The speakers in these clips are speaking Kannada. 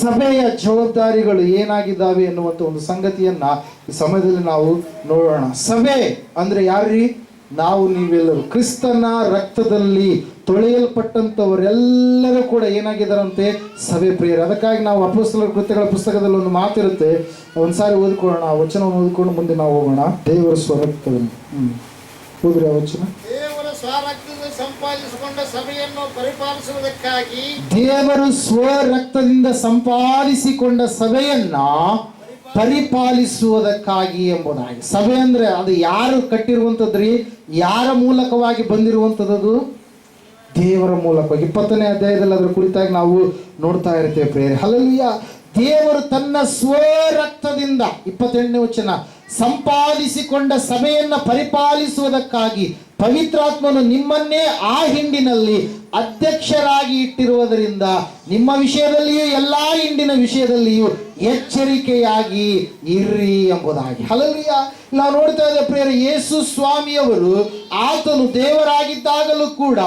ಸಭೆಯ ಜವಾಬ್ದಾರಿಗಳು ಏನಾಗಿದ್ದಾವೆ ಎನ್ನುವಂಥ ಒಂದು ಸಂಗತಿಯನ್ನ ಈ ಸಮಯದಲ್ಲಿ ನಾವು ನೋಡೋಣ. ಸಭೆ ಅಂದ್ರೆ ಯಾರ್ರಿ? ನಾವು ನೀವೆಲ್ಲರೂ. ಕ್ರಿಸ್ತನ ರಕ್ತದಲ್ಲಿ ತೊಳೆಯಲ್ಪಟ್ಟಂತವರೆಲ್ಲರೂ ಕೂಡ ಏನಾಗಿದ್ದಾರಂತೆ? ಸಭೆ ಪ್ರಿಯರು. ಅದಕ್ಕಾಗಿ ನಾವು ಅಪೋಸ್ತಲರ ಕೃತ್ಯಗಳ ಪುಸ್ತಕದಲ್ಲಿ ಒಂದು ಮಾತಿರುತ್ತೆ. ಒಂದ್ಸಾರಿ ಓದ್ಕೊಳ್ಳೋಣ, ಆ ವಚನವನ್ನು ಓದ್ಕೊಂಡು ಮುಂದೆ ನಾವು ಹೋಗೋಣ. ದೇವರ ಸ್ವರಕ್ತದಲ್ಲಿ. ಹ್ಮ್. ಹೋದ್ರೆ ಆ ವಚನ. ಸ್ವರಕ್ತದಿಂದ ಸಂಪಾದಿಸಿಕೊಂಡ ಸಭೆಯನ್ನು ಪರಿಪಾಲಿಸುವುದಕ್ಕಾಗಿ ದೇವರು ಸ್ವರಕ್ತದಿಂದ ಸಂಪಾದಿಸಿಕೊಂಡ ಸಭೆಯನ್ನ ಪರಿಪಾಲಿಸುವುದಕ್ಕಾಗಿ ಎಂಬುದಾಗಿ. ಸಭೆ ಅಂದ್ರೆ ಅದು ಯಾರು ಕಟ್ಟಿರುವಂತದ್ರಿ? ಯಾರ ಮೂಲಕವಾಗಿ ಬಂದಿರುವಂತದ್ದು? ದೇವರ ಮೂಲಕವಾಗಿ ಇಪ್ಪತ್ತನೇ ಅಧ್ಯಾಯದಲ್ಲಿ ಅದರ ಕುರಿತಾಗಿ ನಾವು ನೋಡ್ತಾ ಇರ್ತೇವೆ ಪ್ರೇರೆ ಹಲಲಿಯ ದೇವರು ತನ್ನ ಸ್ವರಕ್ತದಿಂದ ಇಪ್ಪತ್ತೆಂಟನೇ ವಚನ, ಸಂಪಾದಿಸಿಕೊಂಡ ಸಭೆಯನ್ನ ಪರಿಪಾಲಿಸುವುದಕ್ಕಾಗಿ ಪವಿತ್ರಾತ್ಮನು ನಿಮ್ಮನ್ನೇ ಆ ಹಿಂಡಿನಲ್ಲಿ ಅಧ್ಯಕ್ಷರಾಗಿ ಇಟ್ಟಿರುವುದರಿಂದ ನಿಮ್ಮ ವಿಷಯದಲ್ಲಿಯೂ ಎಲ್ಲಾ ಹಿಂಡಿನ ವಿಷಯದಲ್ಲಿಯೂ ಎಚ್ಚರಿಕೆಯಾಗಿ ಇರ್ರಿ ಎಂಬುದಾಗಿ. ಹಲಲಿಯ ನಾವು ನೋಡ್ತಾ ಇದ್ದ ಪ್ರೇರ ಯೇಸು ಸ್ವಾಮಿಯವರು ಆತನು ದೇವರಾಗಿದ್ದಾಗಲೂ ಕೂಡ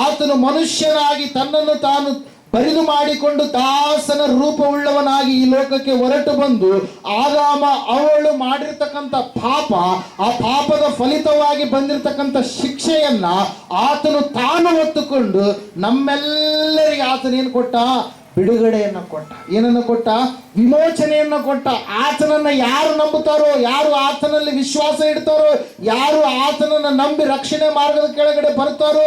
ಆತನು ಮನುಷ್ಯನಾಗಿ ತನ್ನನ್ನು ತಾನು ಬರಿದು ಮಾಡಿಕೊಂಡು ದಾಸನ ರೂಪವುಳ್ಳವನಾಗಿ ಈ ಲೋಕಕ್ಕೆ ಹೊರಟು ಬಂದು ಆದಾಮ ಅವಳು ಮಾಡಿರ್ತಕ್ಕಂಥ ಪಾಪ, ಆ ಪಾಪದ ಫಲಿತವಾಗಿ ಬಂದಿರತಕ್ಕಂಥ ಶಿಕ್ಷೆಯನ್ನ ಆತನು ತಾನು ಹೊತ್ತುಕೊಂಡು ನಮ್ಮೆಲ್ಲರಿಗೆ ಆತನ ಏನು ಕೊಟ್ಟ? ಬಿಡುಗಡೆಯನ್ನು ಕೊಟ್ಟ. ಏನನ್ನು ಕೊಟ್ಟ? ವಿಮೋಚನೆಯನ್ನು ಕೊಟ್ಟ. ಆತನನ್ನ ಯಾರು ನಂಬುತ್ತಾರೋ, ಯಾರು ಆತನಲ್ಲಿ ವಿಶ್ವಾಸ ಇಡ್ತಾರೋ, ಯಾರು ಆತನನ್ನ ನಂಬಿ ರಕ್ಷಣೆ ಮಾರ್ಗದ ಕೆಳಗಡೆ ಬರ್ತಾರೋ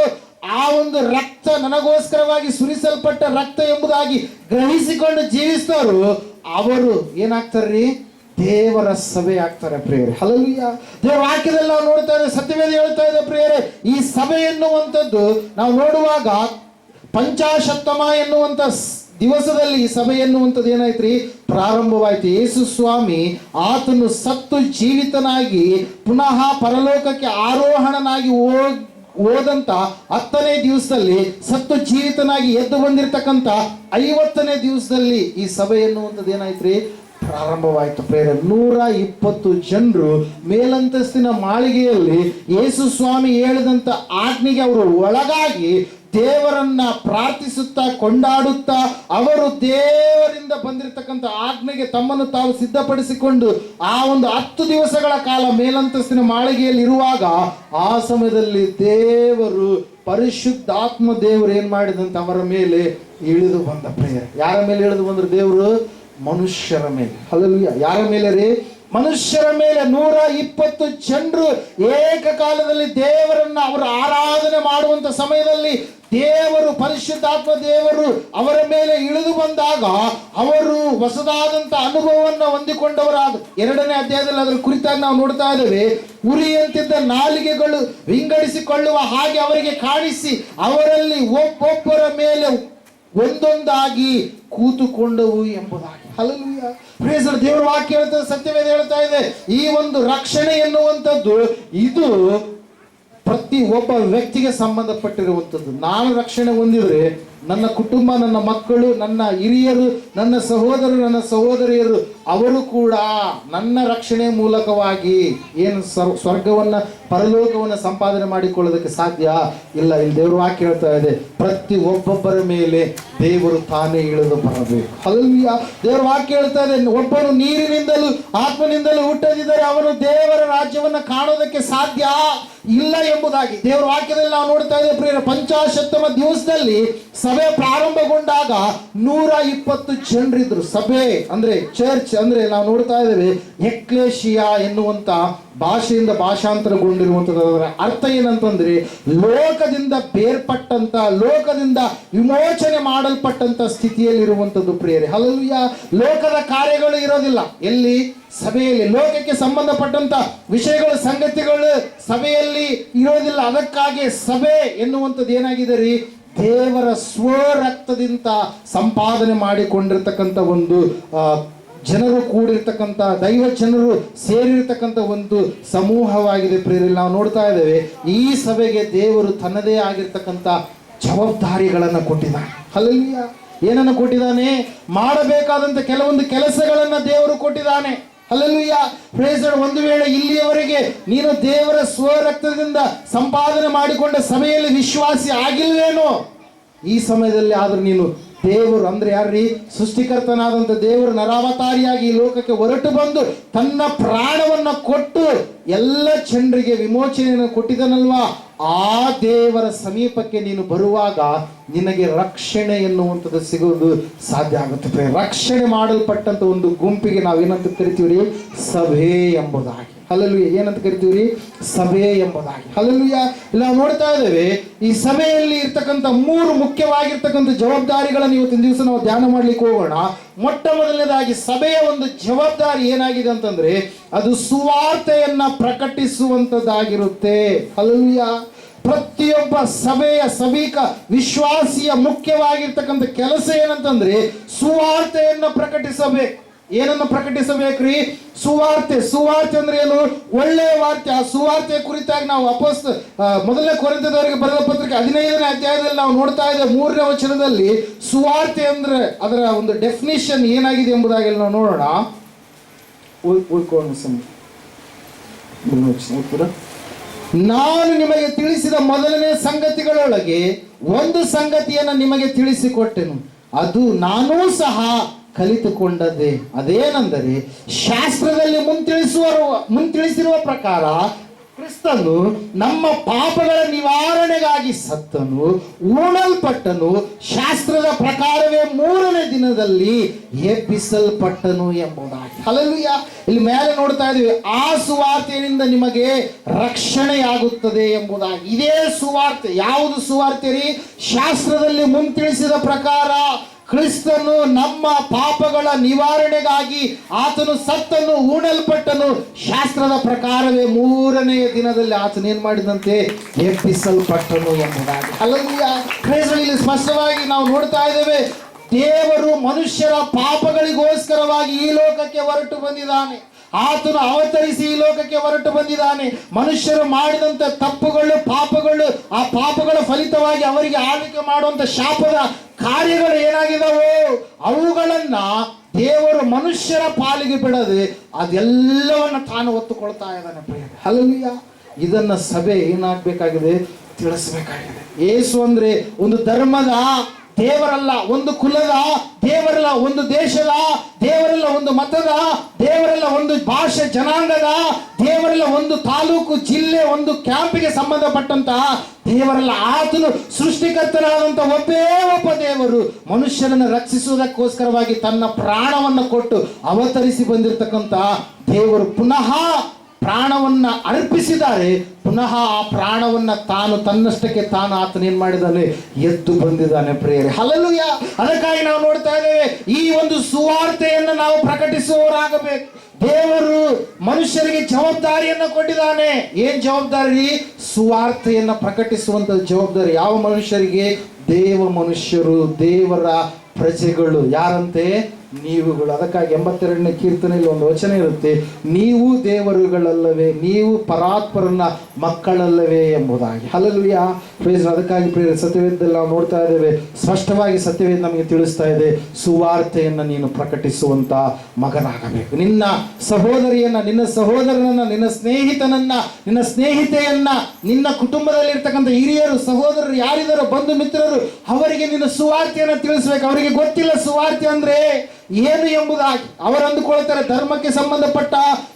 ಆ ಒಂದು ರಕ್ತ ನನಗೋಸ್ಕರವಾಗಿ ಸುರಿಸಲ್ಪಟ್ಟ ರಕ್ತ ಎಂಬುದಾಗಿ ಗ್ರಹಿಸಿಕೊಂಡು ಜೀವಿಸ್ತಾರೋ ಅವರು ಏನಾಗ್ತಾರ್ರಿ? ದೇವರ ಸಭೆ ಆಗ್ತಾರೆ ಪ್ರಿಯರೇ. ಹಲಲುಯ್ಯ ದೇವರ ವಾಕ್ಯದಲ್ಲಿ ನಾವು ನೋಡ್ತಾ ಇದ್ದೇವೆ, ಸತ್ಯವೇದ ಹೇಳ್ತಾ ಇದೆ ಪ್ರೇಯರೇ. ಈ ಸಭೆ ಎನ್ನುವಂಥದ್ದು ನಾವು ನೋಡುವಾಗ ಪಂಚಾಶತ್ತಮ ಎನ್ನುವಂಥ ದಿವಸದಲ್ಲಿ ಈ ಸಭೆ ಎನ್ನುವಂಥದ್ದು ಏನಾಯ್ತ್ರಿ? ಪ್ರಾರಂಭವಾಯ್ತು. ಯೇಸು ಸ್ವಾಮಿ ಆತನು ಸತ್ತು ಜೀವಿತನಾಗಿ ಪುನಃ ಪರಲೋಕಕ್ಕೆ ಆರೋಹಣನಾಗಿ ಹೋಗ್ ಹೋದಂತ ಹತ್ತನೇ ದಿವಸದಲ್ಲಿ ಸತ್ತು ಜೀವಿತನಾಗಿ ಎದ್ದು ಬಂದಿರತಕ್ಕಂತ ಐವತ್ತನೇ ದಿವಸದಲ್ಲಿ ಈ ಸಭೆ ಎನ್ನುವಂಥದ್ದು ಏನಾಯ್ತ್ರಿ? ಪ್ರಾರಂಭವಾಯಿತು. ಪ್ರೇರ ನೂರ ಇಪ್ಪತ್ತು ಜನರು ಮೇಲಂತಸ್ತಿನ ಮಾಳಿಗೆಯಲ್ಲಿ ಯೇಸು ಸ್ವಾಮಿ ಹೇಳಿದಂತ ಆಜ್ಞೆಗೆ ಅವರು ಒಳಗಾಗಿ ದೇವರನ್ನ ಪ್ರಾರ್ಥಿಸುತ್ತಾ ಕೊಂಡಾಡುತ್ತಾ ಅವರು ದೇವರಿಂದ ಬಂದಿರತಕ್ಕಂಥ ಆಜ್ಞೆಗೆ ತಮ್ಮನ್ನು ತಾವು ಸಿದ್ಧಪಡಿಸಿಕೊಂಡು ಆ ಒಂದು ಹತ್ತು ದಿವಸಗಳ ಕಾಲ ಮೇಲಂತಸ್ತಿನ ಮಾಳಿಗೆಯಲ್ಲಿ ಇರುವಾಗ ಆ ಸಮಯದಲ್ಲಿ ದೇವರು ಪರಿಶುದ್ಧಾತ್ಮ ದೇವರು ಏನ್ ಮಾಡಿದಂತ ಅವರ ಮೇಲೆ ಇಳಿದು ಬಂದ ಪ್ರೇಯರ್. ಯಾರ ಮೇಲೆ ಇಳಿದು ಬಂದ್ರು ದೇವರು? ಮನುಷ್ಯರ ಮೇಲೆ. ಹಲಲುಯ್ಯ ಯಾರ ಮೇಲೆ ರೀ? ಮನುಷ್ಯರ ಮೇಲೆ. ನೂರ ಇಪ್ಪತ್ತು ಜನರು ಏಕಕಾಲದಲ್ಲಿ ದೇವರನ್ನ ಅವರು ಆರಾಧನೆ ಮಾಡುವಂತ ಸಮಯದಲ್ಲಿ ದೇವರು, ಪರಿಶುದ್ಧಾತ್ಮ ದೇವರು ಅವರ ಮೇಲೆ ಇಳಿದು ಬಂದಾಗ ಅವರು ಹೊಸದಾದಂತ ಅನುಭವವನ್ನು ಹೊಂದಿಕೊಂಡವರಾದ ಎರಡನೇ ಅಧ್ಯಾಯದಲ್ಲಿ ಅದರ ಕುರಿತಾಗಿ ನಾವು ನೋಡ್ತಾ ಇದ್ದೇವೆ. ಉರಿಯಂತಿದ್ದ ನಾಲಿಗೆಗಳು ವಿಂಗಡಿಸಿಕೊಳ್ಳುವ ಹಾಗೆ ಅವರಿಗೆ ಕಾಣಿಸಿ ಅವರಲ್ಲಿ ಒಬ್ಬೊಬ್ಬರ ಮೇಲೆ ಒಂದೊಂದಾಗಿ ಕೂತುಕೊಂಡವು ಎಂಬುದಾಗಿ. ಹಲವು ಪ್ರೇಸರ್ ದೇವರ ವಾಕ್ಯ ಸತ್ಯವೇದ ಹೇಳ್ತಾ ಇದೆ. ಈ ಒಂದು ರಕ್ಷಣೆ ಎನ್ನುವಂಥದ್ದು, ಇದು ಪ್ರತಿ ಒಬ್ಬ ವ್ಯಕ್ತಿಗೆ ಸಂಬಂಧಪಟ್ಟಿರುವಂಥದ್ದು. ನಾನು ರಕ್ಷಣೆ ಹೊಂದಿದರೆ ನನ್ನ ಕುಟುಂಬ, ನನ್ನ ಮಕ್ಕಳು, ನನ್ನ ಹಿರಿಯರು, ನನ್ನ ಸಹೋದರರು ನನ್ನ ಸಹೋದರಿಯರು, ಅವರು ಕೂಡ ನನ್ನ ರಕ್ಷಣೆ ಮೂಲಕವಾಗಿ ಏನು ಸ್ವರ್- ಸ್ವರ್ಗವನ್ನ, ಪರಲೋಕವನ್ನ ಸಂಪಾದನೆ ಮಾಡಿಕೊಳ್ಳೋದಕ್ಕೆ ಸಾಧ್ಯ ಇಲ್ಲ ಇಲ್ಲಿ ದೇವರು ವಾಕ್ಯ ಹೇಳ್ತಾ ಇದೆ. ಪ್ರತಿ ಒಬ್ಬೊಬ್ಬರ ಮೇಲೆ ದೇವರು ತಾನೇ ಇಳಿದು ಬರಬೇಕು. ಅಲ್ವಿಯ ದೇವರು ವಾಕ್ಯ ಹೇಳ್ತಾ ಇದೆ. ಒಬ್ಬನು ನೀರಿನಿಂದಲೂ ಆತ್ಮನಿಂದಲೂ ಹುಟ್ಟದಿದ್ದರೆ ಅವನು ದೇವರ ರಾಜ್ಯವನ್ನು ಕಾಣೋದಕ್ಕೆ ಸಾಧ್ಯ. ಇಲ್ಲ ಎಂಬುದಾಗಿ ದೇವರ ವಾಕ್ಯದಲ್ಲಿ ನಾವು ನೋಡ್ತಾ ಇದ್ದೇವೆ ಪ್ರಿಯರ ಪಂಚಾಶತ್ತಮ ದಿವಸದಲ್ಲಿ ಸಭೆ ಪ್ರಾರಂಭಗೊಂಡಾಗ ನೂರ ಇಪ್ಪತ್ತು ಜನರಿದ್ರು. ಸಭೆ ಅಂದ್ರೆ ಚರ್ಚ್ ಅಂದ್ರೆ ನಾವು ನೋಡ್ತಾ ಇದ್ದೇವೆ ಎಕ್ಲೇಶಿಯಾ ಎನ್ನುವಂತ ಭಾಷೆಯಿಂದ ಭಾಷಾಂತರಗೊಂಡಿರುವಂಥದ್ದು ಅದರ ಅರ್ಥ ಏನಂತಂದ್ರೆ, ಲೋಕದಿಂದ ಬೇರ್ಪಟ್ಟಂತ, ಲೋಕದಿಂದ ವಿಮೋಚನೆ ಮಾಡಲ್ಪಟ್ಟಂತ ಸ್ಥಿತಿಯಲ್ಲಿರುವಂಥದ್ದು ಪ್ರಿಯರೇ. ಹಲವ್ಯ ಲೋಕದ ಕಾರ್ಯಗಳು ಇರೋದಿಲ್ಲ. ಎಲ್ಲಿ? ಸಭೆಯಲ್ಲಿ. ಲೋಕಕ್ಕೆ ಸಂಬಂಧಪಟ್ಟಂತ ವಿಷಯಗಳು, ಸಂಗತಿಗಳು ಸಭೆಯಲ್ಲಿ ಇರೋದಿಲ್ಲ. ಅದಕ್ಕಾಗಿ ಸಭೆ ಎನ್ನುವಂಥದ್ದು ಏನಾಗಿದೆ ರೀ? ದೇವರ ಸ್ವರಕ್ತದಿಂದ ಸಂಪಾದನೆ ಮಾಡಿಕೊಂಡಿರ್ತಕ್ಕಂಥ ಒಂದು ಜನರು ಕೂಡಿರ್ತಕ್ಕಂಥ, ದೈವ ಜನರು ಸೇರಿರ್ತಕ್ಕಂಥ ಒಂದು ಸಮೂಹವಾಗಿದೆ ಪ್ರೇರಲ್ಲಿ ನಾವು ನೋಡ್ತಾ ಇದ್ದೇವೆ, ಈ ಸಭೆಗೆ ದೇವರು ತನ್ನದೇ ಆಗಿರ್ತಕ್ಕಂಥ ಜವಾಬ್ದಾರಿಗಳನ್ನು ಕೊಟ್ಟಿದ್ದಾನೆ ಅಲ್ಲಿಯ ಏನನ್ನು ಕೊಟ್ಟಿದ್ದಾನೆ? ಮಾಡಬೇಕಾದಂತ ಕೆಲವೊಂದು ಕೆಲಸಗಳನ್ನ ದೇವರು ಕೊಟ್ಟಿದ್ದಾನೆ. ಅಲ್ಲಲ್ಲಿಯ ಪ್ರೇಸರ್ ಒಂದು ವೇಳೆ ಇಲ್ಲಿಯವರೆಗೆ ನೀನು ದೇವರ ಸ್ವರಕ್ತದಿಂದ ಸಂಪಾದನೆ ಮಾಡಿಕೊಂಡ ಸಭೆಯಲ್ಲಿ ವಿಶ್ವಾಸಿ ಆಗಿಲ್ವೇನೋ, ಈ ಸಮಯದಲ್ಲಿ ಆದರೂ ನೀನು ದೇವರು ಅಂದ್ರೆ ಯಾರ್ರಿ? ಸೃಷ್ಟಿಕರ್ತನಾದಂಥ ದೇವರು ನರಾವತಾರಿಯಾಗಿ ಈ ಲೋಕಕ್ಕೆ ಹೊರಟು ಬಂದು ತನ್ನ ಪ್ರಾಣವನ್ನ ಕೊಟ್ಟು ಎಲ್ಲ ಜನರಿಗೆ ವಿಮೋಚನೆಯನ್ನು ಕೊಟ್ಟಿದನಲ್ವಾ? ಆ ದೇವರ ಸಮೀಪಕ್ಕೆ ನೀನು ಬರುವಾಗ ನಿನಗೆ ರಕ್ಷಣೆ ಎನ್ನುವಂಥದ್ದು ಸಿಗುವುದು ಸಾಧ್ಯ ಆಗುತ್ತೆ. ಪ್ರಿಯ. ರಕ್ಷಣೆ ಮಾಡಲ್ಪಟ್ಟಂತ ಒಂದು ಗುಂಪಿಗೆ ನಾವೇನಂತ ಕರಿತೀವಿ ಸಭೆ ಎಂಬುದಾಗಿ. ಹಲಲುಯ ಏನಂತ ಕರಿತೀವ್ರಿ? ಸಭೆ ಎಂಬುದಾಗಿ. ಇಲ್ಲಿ ನಾವು ನೋಡ್ತಾ ಇದ್ದೇವೆ, ಈ ಸಭೆಯಲ್ಲಿ ಇರ್ತಕ್ಕಂಥ ಮೂರು ಮುಖ್ಯವಾಗಿರ್ತಕ್ಕಂಥ ಜವಾಬ್ದಾರಿಗಳನ್ನು ಇವತ್ತಿನ ದಿವಸ ನಾವು ಧ್ಯಾನ ಮಾಡ್ಲಿಕ್ಕೆ ಹೋಗೋಣ. ಮೊಟ್ಟ ಮೊದಲನೇದಾಗಿ ಸಭೆಯ ಒಂದು ಜವಾಬ್ದಾರಿ ಏನಾಗಿದೆ ಅಂತಂದ್ರೆ, ಅದು ಸುವಾರ್ತೆಯನ್ನ ಪ್ರಕಟಿಸುವಂತದ್ದಾಗಿರುತ್ತೆ ಹಲಲುಯ ಪ್ರತಿಯೊಬ್ಬ ಸಭೆಯ ಸಭಿಕ ವಿಶ್ವಾಸಿಯ ಮುಖ್ಯವಾಗಿರ್ತಕ್ಕಂಥ ಕೆಲಸ ಏನಂತಂದ್ರೆ, ಸುವಾರ್ತೆಯನ್ನ ಪ್ರಕಟಿಸಬೇಕು. ಏನನ್ನು ಪ್ರಕಟಿಸಬೇಕ್ರಿ? ಸುವಾರ್ತೆ. ಸುವಾರ್ತೆ ಅಂದ್ರೆ ಏನು? ಒಳ್ಳೆಯ ವಾರ್ತೆ. ಆ ಸುವಾರ್ತೆ ಕುರಿತಾಗಿ ನಾವು ವಾಪಸ್ ಮೊದಲನೇ ಕೊರತೆದವರಿಗೆ ಬರೆದ ಪತ್ರಿಕೆ ಹದಿನೈದನೇ ಅಧ್ಯಾಯದಲ್ಲಿ ನಾವು ನೋಡ್ತಾ ಇದ್ದೇವೆ ಮೂರನೇ ವಚನದಲ್ಲಿ ಸುವಾರ್ತೆ ಅಂದ್ರೆ ಅದರ ಒಂದು ಡೆಫಿನಿಷನ್ ಏನಾಗಿದೆ ಎಂಬುದಾಗಿ ನಾವು ನೋಡೋಣ. ಉಳ್- ಉಳ್ಕೊಂಡು? ನಾನು ನಿಮಗೆ ತಿಳಿಸಿದ ಮೊದಲನೇ ಸಂಗತಿಗಳೊಳಗೆ ಒಂದು ಸಂಗತಿಯನ್ನು ನಿಮಗೆ ತಿಳಿಸಿಕೊಟ್ಟೆನು. ಅದು ನಾನೂ ಸಹ ಕಲಿತುಕೊಂಡದ್ದೇ. ಅದೇನೆಂದರೆ ಶಾಸ್ತ್ರದಲ್ಲಿ ಮುಂತಿಳಿಸುವ ಮುಂತಿಳಿಸಿರುವ ಪ್ರಕಾರ ಕ್ರಿಸ್ತನು ನಮ್ಮ ಪಾಪಗಳ ನಿವಾರಣೆಗಾಗಿ ಸತ್ತನು ಉಣಲ್ಪಟ್ಟನು ಶಾಸ್ತ್ರದ ಪ್ರಕಾರವೇ ಮೂರನೇ ದಿನದಲ್ಲಿ ಎಬ್ಬಿಸಲ್ಪಟ್ಟನು ಎಂಬುದಾಗಿ. ಹಲಲುಯ ಇಲ್ಲಿ ಮೇಲೆ ನೋಡ್ತಾ ಇದ್ದೀವಿ, ಆ ಸುವಾರ್ತೆಯಿಂದ ನಿಮಗೆ ರಕ್ಷಣೆಯಾಗುತ್ತದೆ ಎಂಬುದಾಗಿ. ಇದೇ ಸುವಾರ್ತೆ, ಯಾವುದು ಸುವಾರ್ತೆ ರೀ ಶಾಸ್ತ್ರದಲ್ಲಿ ಮುಂತಿಳಿಸಿದ ಪ್ರಕಾರ ಕ್ರಿಸ್ತನು ನಮ್ಮ ಪಾಪಗಳ ನಿವಾರಣೆಗಾಗಿ ಆತನು ಸತ್ತನು ಉಣಲ್ಪಟ್ಟನು ಶಾಸ್ತ್ರದ ಪ್ರಕಾರವೇ ಮೂರನೆಯ ದಿನದಲ್ಲಿ ಆತನು ಮಾಡಿದಂತೆ? ಎಬ್ಬಿಸಲ್ಪಟ್ಟನು ಎಂಬುದಾಗಿ. ಅಲ್ಲೂಯ ಇಲ್ಲಿ ಸ್ಪಷ್ಟವಾಗಿ ನಾವು ನೋಡ್ತಾ ಇದ್ದೇವೆ, ದೇವರು ಮನುಷ್ಯರ ಪಾಪಗಳಿಗೋಸ್ಕರವಾಗಿ ಈ ಲೋಕಕ್ಕೆ ಹೊರಟು ಬಂದಿದ್ದಾನೆ. ಆತನು ಅವತರಿಸಿ ಈ ಲೋಕಕ್ಕೆ ಹೊರಟು ಬಂದಿದ್ದಾನೆ. ಮನುಷ್ಯರು ಮಾಡಿದಂತ ತಪ್ಪುಗಳು ಪಾಪಗಳು ಆ ಪಾಪಗಳ ಫಲಿತವಾಗಿ ಅವರಿಗೆ ಆಳ್ವಿಕೆ ಮಾಡುವಂತ ಶಾಪದ ಕಾರ್ಯಗಳು ಏನಾಗಿದಾವೋ ಅವುಗಳನ್ನ ದೇವರು ಮನುಷ್ಯರ ಪಾಲಿಗೆ ಬಿಡದೆ ಅದೆಲ್ಲವನ್ನ ತಾನು ಒತ್ತುಕೊಳ್ತಾ ಇದ್ದಾನೆ ಪ್ರಿಯ. ಹಲಲಿಯ ಇದನ್ನ ಸಭೆ ಏನಾಗಬೇಕಾಗಿದೆ? ತಿಳಿಸ್ಬೇಕಾಗಿದೆ. ಏಸು ಅಂದ್ರೆ ಒಂದು ಧರ್ಮದ ದೇವರಲ್ಲ ಒಂದು ಕುಲದ, ದೇವರಲ್ಲ ಒಂದು ದೇಶದ, ದೇವರಲ್ಲ ಒಂದು ಮತದ, ದೇವರಲ್ಲ ಒಂದು ಭಾಷೆ ಜನಾಂಗದ, ದೇವರಲ್ಲ ಒಂದು ತಾಲೂಕು, ಜಿಲ್ಲೆ, ಒಂದು ಕ್ಯಾಂಪಿಗೆ ಸಂಬಂಧಪಟ್ಟಂತಹ ದೇವರಲ್ಲ ಆತನು ಸೃಷ್ಟಿಕರ್ತನಾದಂಥ ಒಬ್ಬೇ ಒಬ್ಬ ದೇವರು. ಮನುಷ್ಯರನ್ನು ರಕ್ಷಿಸುವುದಕ್ಕೋಸ್ಕರವಾಗಿ ತನ್ನ ಪ್ರಾಣವನ್ನು ಕೊಟ್ಟು ಅವತರಿಸಿ ಬಂದಿರತಕ್ಕಂತಹ ದೇವರು. ಪುನಃ ಪ್ರಾಣವನ್ನ ಅರ್ಪಿಸಿದ್ದಾರೆ, ಪುನಃ ಆ ಪ್ರಾಣವನ್ನ ತಾನು ತನ್ನಷ್ಟಕ್ಕೆ ತಾನು ಆತನ ಏನ್ ಮಾಡಿದ್ದಾನೆ? ಎದ್ದು ಬಂದಿದ್ದಾನೆ ಪ್ರೇಯರೆ. ಹಲಲುಯ ಅದಕ್ಕಾಗಿ ನಾವು ನೋಡ್ತಾ ಇದ್ದೇವೆ, ಈ ಒಂದು ಸುವಾರ್ತೆಯನ್ನು ನಾವು ಪ್ರಕಟಿಸುವವರಾಗಬೇಕು. ದೇವರು ಮನುಷ್ಯರಿಗೆ ಜವಾಬ್ದಾರಿಯನ್ನ ಕೊಟ್ಟಿದ್ದಾನೆ. ಏನ್ ಜವಾಬ್ದಾರಿ? ಸುವಾರ್ತೆಯನ್ನ ಪ್ರಕಟಿಸುವಂತ ಜವಾಬ್ದಾರಿ ಯಾವ ಮನುಷ್ಯರಿಗೆ? ದೇವ ಮನುಷ್ಯರು, ದೇವರ ಪ್ರಜೆಗಳು. ಯಾರಂತೆ? ನೀವುಗಳು ಅದಕ್ಕಾಗಿ ಎಂಬತ್ತೆರಡನೇ ಕೀರ್ತನೆಯಲ್ಲಿ ಒಂದು ವಚನ ಇರುತ್ತೆ, ನೀವು ದೇವರುಗಳಲ್ಲವೇ, ನೀವು ಪರಾತ್ಪರನ ಮಕ್ಕಳಲ್ಲವೇ ಎಂಬುದಾಗಿ. ಅಲ್ಲಲ್ಲಿಯ ಪ್ರೇಸ್ ಅದಕ್ಕಾಗಿ ಪ್ರೇರ ಸತ್ಯವೇದದಲ್ಲಿ ನಾವು ನೋಡ್ತಾ ಇದ್ದೇವೆ, ಸ್ಪಷ್ಟವಾಗಿ ಸತ್ಯವೇದ ನಮಗೆ ತಿಳಿಸ್ತಾ ಇದೆ, ಸುವಾರ್ತೆಯನ್ನು ನೀನು ಪ್ರಕಟಿಸುವಂತ ಮಗನಾಗಬೇಕು. ನಿನ್ನ ಸಹೋದರಿಯನ್ನ, ನಿನ್ನ ಸಹೋದರನನ್ನ, ನಿನ್ನ ಸ್ನೇಹಿತನನ್ನ, ನಿನ್ನ ಸ್ನೇಹಿತೆಯನ್ನ, ನಿನ್ನ ಕುಟುಂಬದಲ್ಲಿರ್ತಕ್ಕಂಥ ಹಿರಿಯರು, ಸಹೋದರರು ಯಾರಿದ್ದಾರೋ ಬಂಧು ಮಿತ್ರರು, ಅವರಿಗೆ ನಿನ್ನ ಸುವಾರ್ತೆಯನ್ನು ತಿಳಿಸ್ಬೇಕು. ಅವರಿಗೆ ಗೊತ್ತಿಲ್ಲ ಸುವಾರ್ತೆ ಅಂದ್ರೆ ಏನು ಎಂಬುದಾಗಿ ಅವರು ಅಂದುಕೊಳ್ತಾರೆ ಧರ್ಮಕ್ಕೆ ಸಂಬಂಧಪಟ್ಟ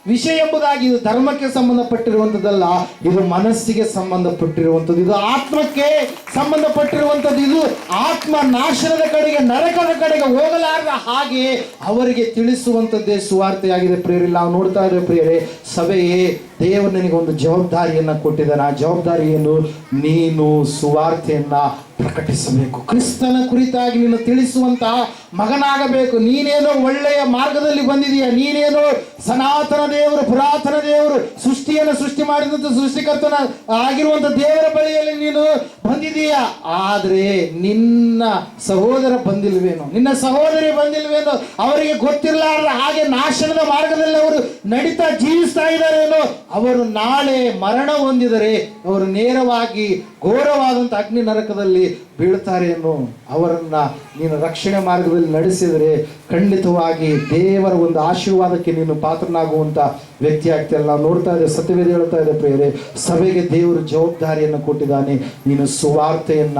ವಿಷಯ ಎಂಬುದಾಗಿ ಇದು ಧರ್ಮಕ್ಕೆ ಸಂಬಂಧಪಟ್ಟಿರುವಂಥದ್ದಲ್ಲ, ಇದು ಮನಸ್ಸಿಗೆ ಸಂಬಂಧಪಟ್ಟಿರುವಂಥದ್ದು. ಇದು ಆತ್ಮಕ್ಕೆ ಸಂಬಂಧಪಟ್ಟಿರುವಂಥದ್ದು. ಇದು ಆತ್ಮ ನಾಶನದ ಕಡೆಗೆ, ನರಕದ ಕಡೆಗೆ ಹೋಗಲಾರದ ಹಾಗೆ ಅವರಿಗೆ ತಿಳಿಸುವಂಥದ್ದೇ ಸುವಾರ್ತೆಯಾಗಿದೆ ಪ್ರಿಯರಿ. ನಾವು ನೋಡ್ತಾ ಇದ್ದೇವೆ ಪ್ರಿಯರೇ, ಸಭೆಯೇ ದೇವರು ನಿನಗೆ ಒಂದು ಜವಾಬ್ದಾರಿಯನ್ನು ಕೊಟ್ಟಿದ್ದಾನೆ. ಆ ಜವಾಬ್ದಾರಿ ಏನು ನೀನು ಸುವಾರ್ತೆಯನ್ನ ಪ್ರಕಟಿಸಬೇಕು. ಕ್ರಿಸ್ತನ ಕುರಿತಾಗಿ ನೀನು ತಿಳಿಸುವಂತಹ ಮಗನಾಗಬೇಕು. ನೀನೇನೋ ಒಳ್ಳೆಯ ಮಾರ್ಗದಲ್ಲಿ ಬಂದಿದೀಯ. ನೀನೇನೋ ಸನಾತನ ದೇವರು, ಪುರಾತನ ದೇವರು, ಸೃಷ್ಟಿಯನ್ನು ಸೃಷ್ಟಿ ಮಾಡಿದಂತ ಸೃಷ್ಟಿಕರ್ತನ ಆಗಿರುವಂತ ದೇವರ ಬಳಿಯಲ್ಲಿ ನೀನು ಬಂದಿದೀಯ. ಆದ್ರೆ ನಿನ್ನ ಸಹೋದರ ಬಂದಿಲ್ವೇನೋ, ನಿನ್ನ ಸಹೋದರಿ ಬಂದಿಲ್ವೇನೋ, ಅವರಿಗೆ ಗೊತ್ತಿರಲಾರ ಹಾಗೆ ನಾಶನದ ಮಾರ್ಗದಲ್ಲಿ ಅವರು ನಡೀತಾ ಜೀವಿಸ್ತಾ ಇದ್ದಾರೇನೋ ಅವರು ನಾಳೆ ಮರಣ ಹೊಂದಿದರೆ ಅವರು ನೇರವಾಗಿ ಘೋರವಾದಂಥ ಅಗ್ನಿ ನರಕದಲ್ಲಿ ಬೀಳ್ತಾರೆ ಅನ್ನೋ ಅವರನ್ನ ನೀನು ರಕ್ಷಣೆ ಮಾರ್ಗದಲ್ಲಿ ನಡೆಸಿದರೆ ಖಂಡಿತವಾಗಿ ದೇವರ ಒಂದು ಆಶೀರ್ವಾದಕ್ಕೆ ನೀನು ಪಾತ್ರನಾಗುವಂತ ವ್ಯಕ್ತಿ ಆಗ್ತಿಲ್ಲ ನಾವು ನೋಡ್ತಾ ಇದ್ದೆ ಸತ್ಯವೇದ ಹೇಳ್ತಾ ಇದೆ ಪ್ರೇರೆ ಸಭೆಗೆ ದೇವರು ಜವಾಬ್ದಾರಿಯನ್ನು ಕೊಟ್ಟಿದ್ದಾನೆ. ನೀನು ಸುವಾರ್ತೆಯನ್ನ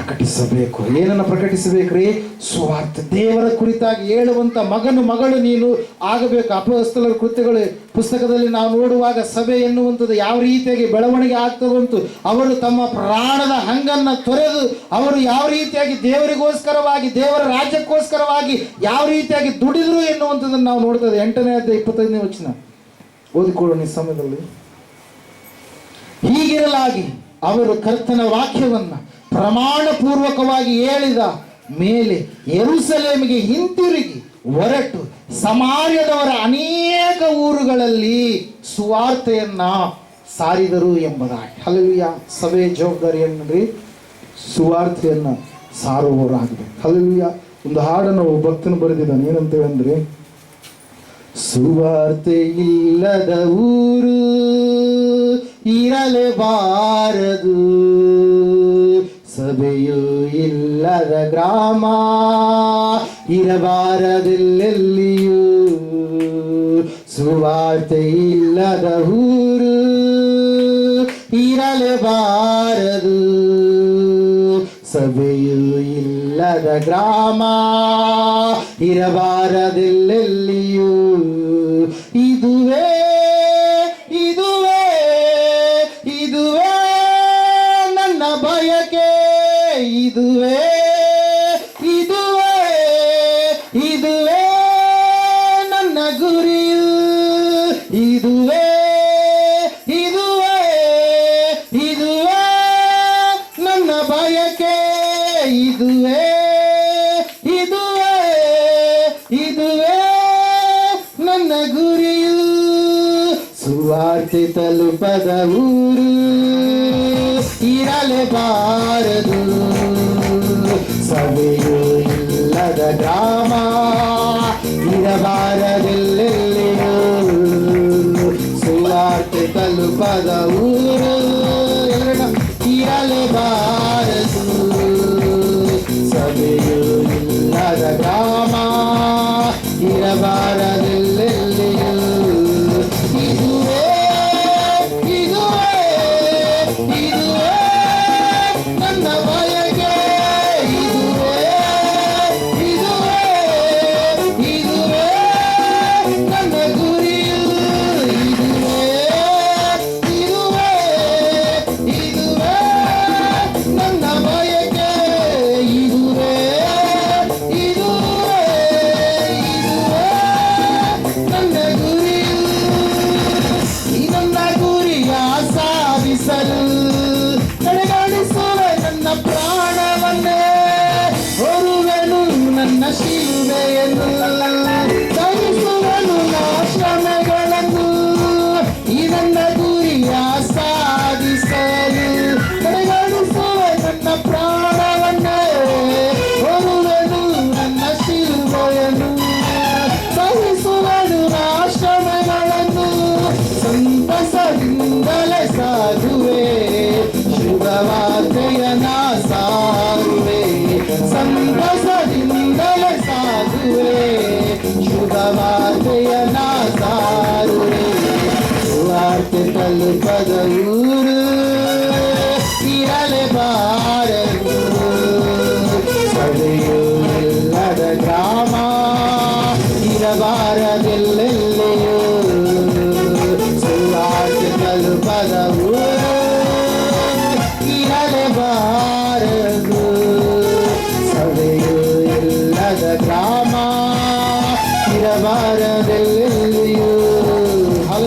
ಪ್ರಕಟಿಸಬೇಕು. ಏನನ್ನು ಪ್ರಕಟಿಸಬೇಕ್ರಿ? ಸುವಾರ್ತೆ ದೇವರ ಕುರಿತಾಗಿ ಹೇಳುವಂಥ ಮಗನು ಮಗಳು ನೀನು ಆಗಬೇಕು. ಅಪಸ್ತಲರ ಕೃತ್ಯಗಳು ಪುಸ್ತಕದಲ್ಲಿ ನಾವು ನೋಡುವಾಗ ಸಭೆ ಎನ್ನುವಂಥದ್ದು ಯಾವ ರೀತಿಯಾಗಿ ಬೆಳವಣಿಗೆ ಆಗ್ತದಂತು ಅವರು ತಮ್ಮ ಪ್ರಾಣದ ಹಂಗನ್ನ ತೊರೆದು ಅವರು ಯಾವ ರೀತಿಯಾಗಿ ದೇವರಿಗೋಸ್ಕರವಾಗಿ, ದೇವರ ರಾಜ್ಯಕ್ಕೋಸ್ಕರವಾಗಿ ಯಾವ ರೀತಿಯಾಗಿ ದುಡಿದ್ರು ಎನ್ನುವಂಥದ್ದನ್ನು ನಾವು ನೋಡ್ತದೆ ಎಂಟನೇ ಅಧ್ಯಾಯ ಇಪ್ಪತ್ತೈದನೇ ವಚನ. ಓದಿಕೊಳ್ಳೋಣ ಈ ಸಮಯದಲ್ಲಿ. ಹೀಗಿರಲಾಗಿ ಅವರು ಕರ್ತನ ವಾಕ್ಯವನ್ನ ಪ್ರಮಾಣ ಪೂರ್ವಕವಾಗಿ ಹೇಳಿದ ಮೇಲೆ ಎರುಸಲೇಮಿಗೆ ಹಿಂತಿರುಗಿ ಹೊರಟು ಸಮಾರ್ಯದವರ ಅನೇಕ ಊರುಗಳಲ್ಲಿ ಸುವಾರ್ತೆಯನ್ನ ಸಾರಿದರು ಎಂಬುದಾಗಿ. ಹಲವಿಯ ಸಭೆ ಜವಾಬ್ದಾರಿ ಏನ್ರಿ ಸುವಾರ್ತೆಯನ್ನ ಸಾರುವವರಾಗಬೇಕು ಹಲವಿಯ ಒಂದು ಹಾಡನ್ನು ಭಕ್ತನು ಬರೆದಿದ್ದಾನೆ. ಏನಂತೇಳಿ ಅಂದ್ರೆ, ಸುವಾರ್ತೆ ಇಲ್ಲದ ಊರು ಇರಲೇಬಾರದು. ಸಭೆಯು ಇಲ್ಲದ ಗ್ರಾಮ ಇರಬಾರದೆಲ್ಲೆಲ್ಲಿಯೂ ಸುವಾರ್ತೆ ಇಲ್ಲದ ಊರು ಇರಲೇಬಾರದು ಸಭೆಯು ಇಲ್ಲದ ಗ್ರಾಮ ಇರಬಾರದೆಲ್ಲೆಲ್ಲಿಯೂ ಇದುವೇ ಇದುವೇ ಇದುವೇ ಇದುವೇ ಇದುವೇ ನನ್ನ ಗುರಿ. ಇದುವೇ ಇದುವೇ ಇದುವೇ ನನ್ನ ಬಯಕೆ. ಇದುವೇ ಇದುವೇ ಇದುವೇ ನನ್ನ ಗುರಿಯು ಸುವಾರ್ತೆ ತಲುಪದ ಊರು ಇರಲೇಬಾರದು ಸಭೆಯು ತಲುಪದ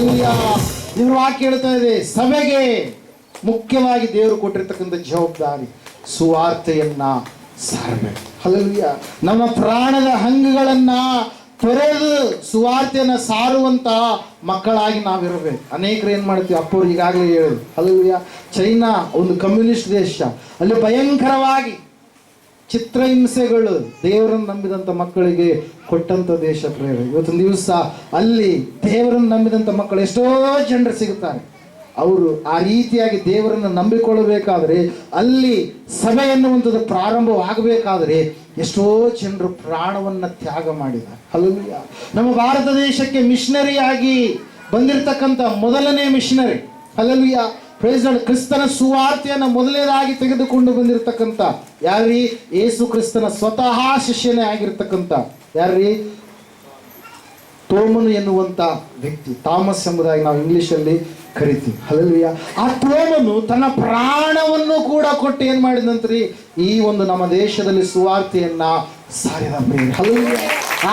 ದೇವ್ರ ವಾಕ್ಯ ಹೇಳ್ತಾ ಇದೆ. ಸಭೆಗೆ ಮುಖ್ಯವಾಗಿ ದೇವರು ಕೊಟ್ಟಿರ್ತಕ್ಕಂಥ ಜವಾಬ್ದಾರಿ, ಸುವಾರ್ತೆಯನ್ನ ಸಾರಬೇಕು. ಹಲಲ್ಯ ನಮ್ಮ ಪ್ರಾಣದ ಹಂಗುಗಳನ್ನ ತೊರೆದು ಸುವಾರ್ತೆಯನ್ನು ಸಾರುವಂತ ಮಕ್ಕಳಾಗಿ ನಾವಿರಬೇಕು. ಅನೇಕರು ಏನು ಮಾಡ್ತೀವಿ ಅಪ್ಪವ್ರು ಈಗಾಗಲೇ ಹೇಳಿದ್ರು ಹಲಲ್ಯ ಚೈನಾ, ಒಂದು ಕಮ್ಯುನಿಸ್ಟ್ ದೇಶ. ಅಲ್ಲಿ ಭಯಂಕರವಾಗಿ ಚಿತ್ರಹಿಂಸೆಗಳು ದೇವರನ್ನು ನಂಬಿದಂಥ ಮಕ್ಕಳಿಗೆ ಕೊಟ್ಟಂಥ ದೇಶ ಪ್ರೇರ ಇವತ್ತೊಂದು ದಿವಸ ಅಲ್ಲಿ ದೇವರನ್ನು ನಂಬಿದಂಥ ಮಕ್ಕಳು ಎಷ್ಟೋ ಜನರು ಸಿಗುತ್ತಾರೆ. ಅವರು ಆ ರೀತಿಯಾಗಿ ದೇವರನ್ನು ನಂಬಿಕೊಳ್ಳಬೇಕಾದ್ರೆ, ಅಲ್ಲಿ ಸಭೆ ಎನ್ನುವಂಥದ್ದು ಪ್ರಾರಂಭವಾಗಬೇಕಾದ್ರೆ ಎಷ್ಟೋ ಜನರು ಪ್ರಾಣವನ್ನು ತ್ಯಾಗ ಮಾಡಿದ್ದಾರೆ. ಹಲವಿಯ ನಮ್ಮ ಭಾರತ ದೇಶಕ್ಕೆ ಮಿಷನರಿಯಾಗಿ ಬಂದಿರತಕ್ಕಂಥ ಮೊದಲನೇ ಮಿಷನರಿ. ಹಲವಿಯ ಪ್ರೈಸ್ ಕ್ರಿಸ್ತನ ಸುವಾರ್ತೆಯನ್ನು ಮೊದಲನೇದಾಗಿ ತೆಗೆದುಕೊಂಡು ಬಂದಿರತಕ್ಕಂತ ಯಾರ್ರಿ? ಏಸು ಕ್ರಿಸ್ತನ ಸ್ವತಃ ಶಿಷ್ಯನೇ ಆಗಿರ್ತಕ್ಕಂಥ ಯಾರ್ರಿ? ತೋಮನು ಎನ್ನುವಂತ ವ್ಯಕ್ತಿ. ಥಾಮಸ್ ಎಂಬುದಾಗಿ ನಾವು ಇಂಗ್ಲೀಷಲ್ಲಿ ಕರಿತೀವಿ. ಅಲ್ಲಿಯ ಆ ತೋಮನು ತನ್ನ ಪ್ರಾಣವನ್ನು ಕೂಡ ಕೊಟ್ಟು ಏನ್ ಮಾಡಿದಂತ್ರಿ? ಈ ಒಂದು ನಮ್ಮ ದೇಶದಲ್ಲಿ ಸುವಾರ್ತೆಯನ್ನ ಸಾರಿದ ಪ್ರೇಮ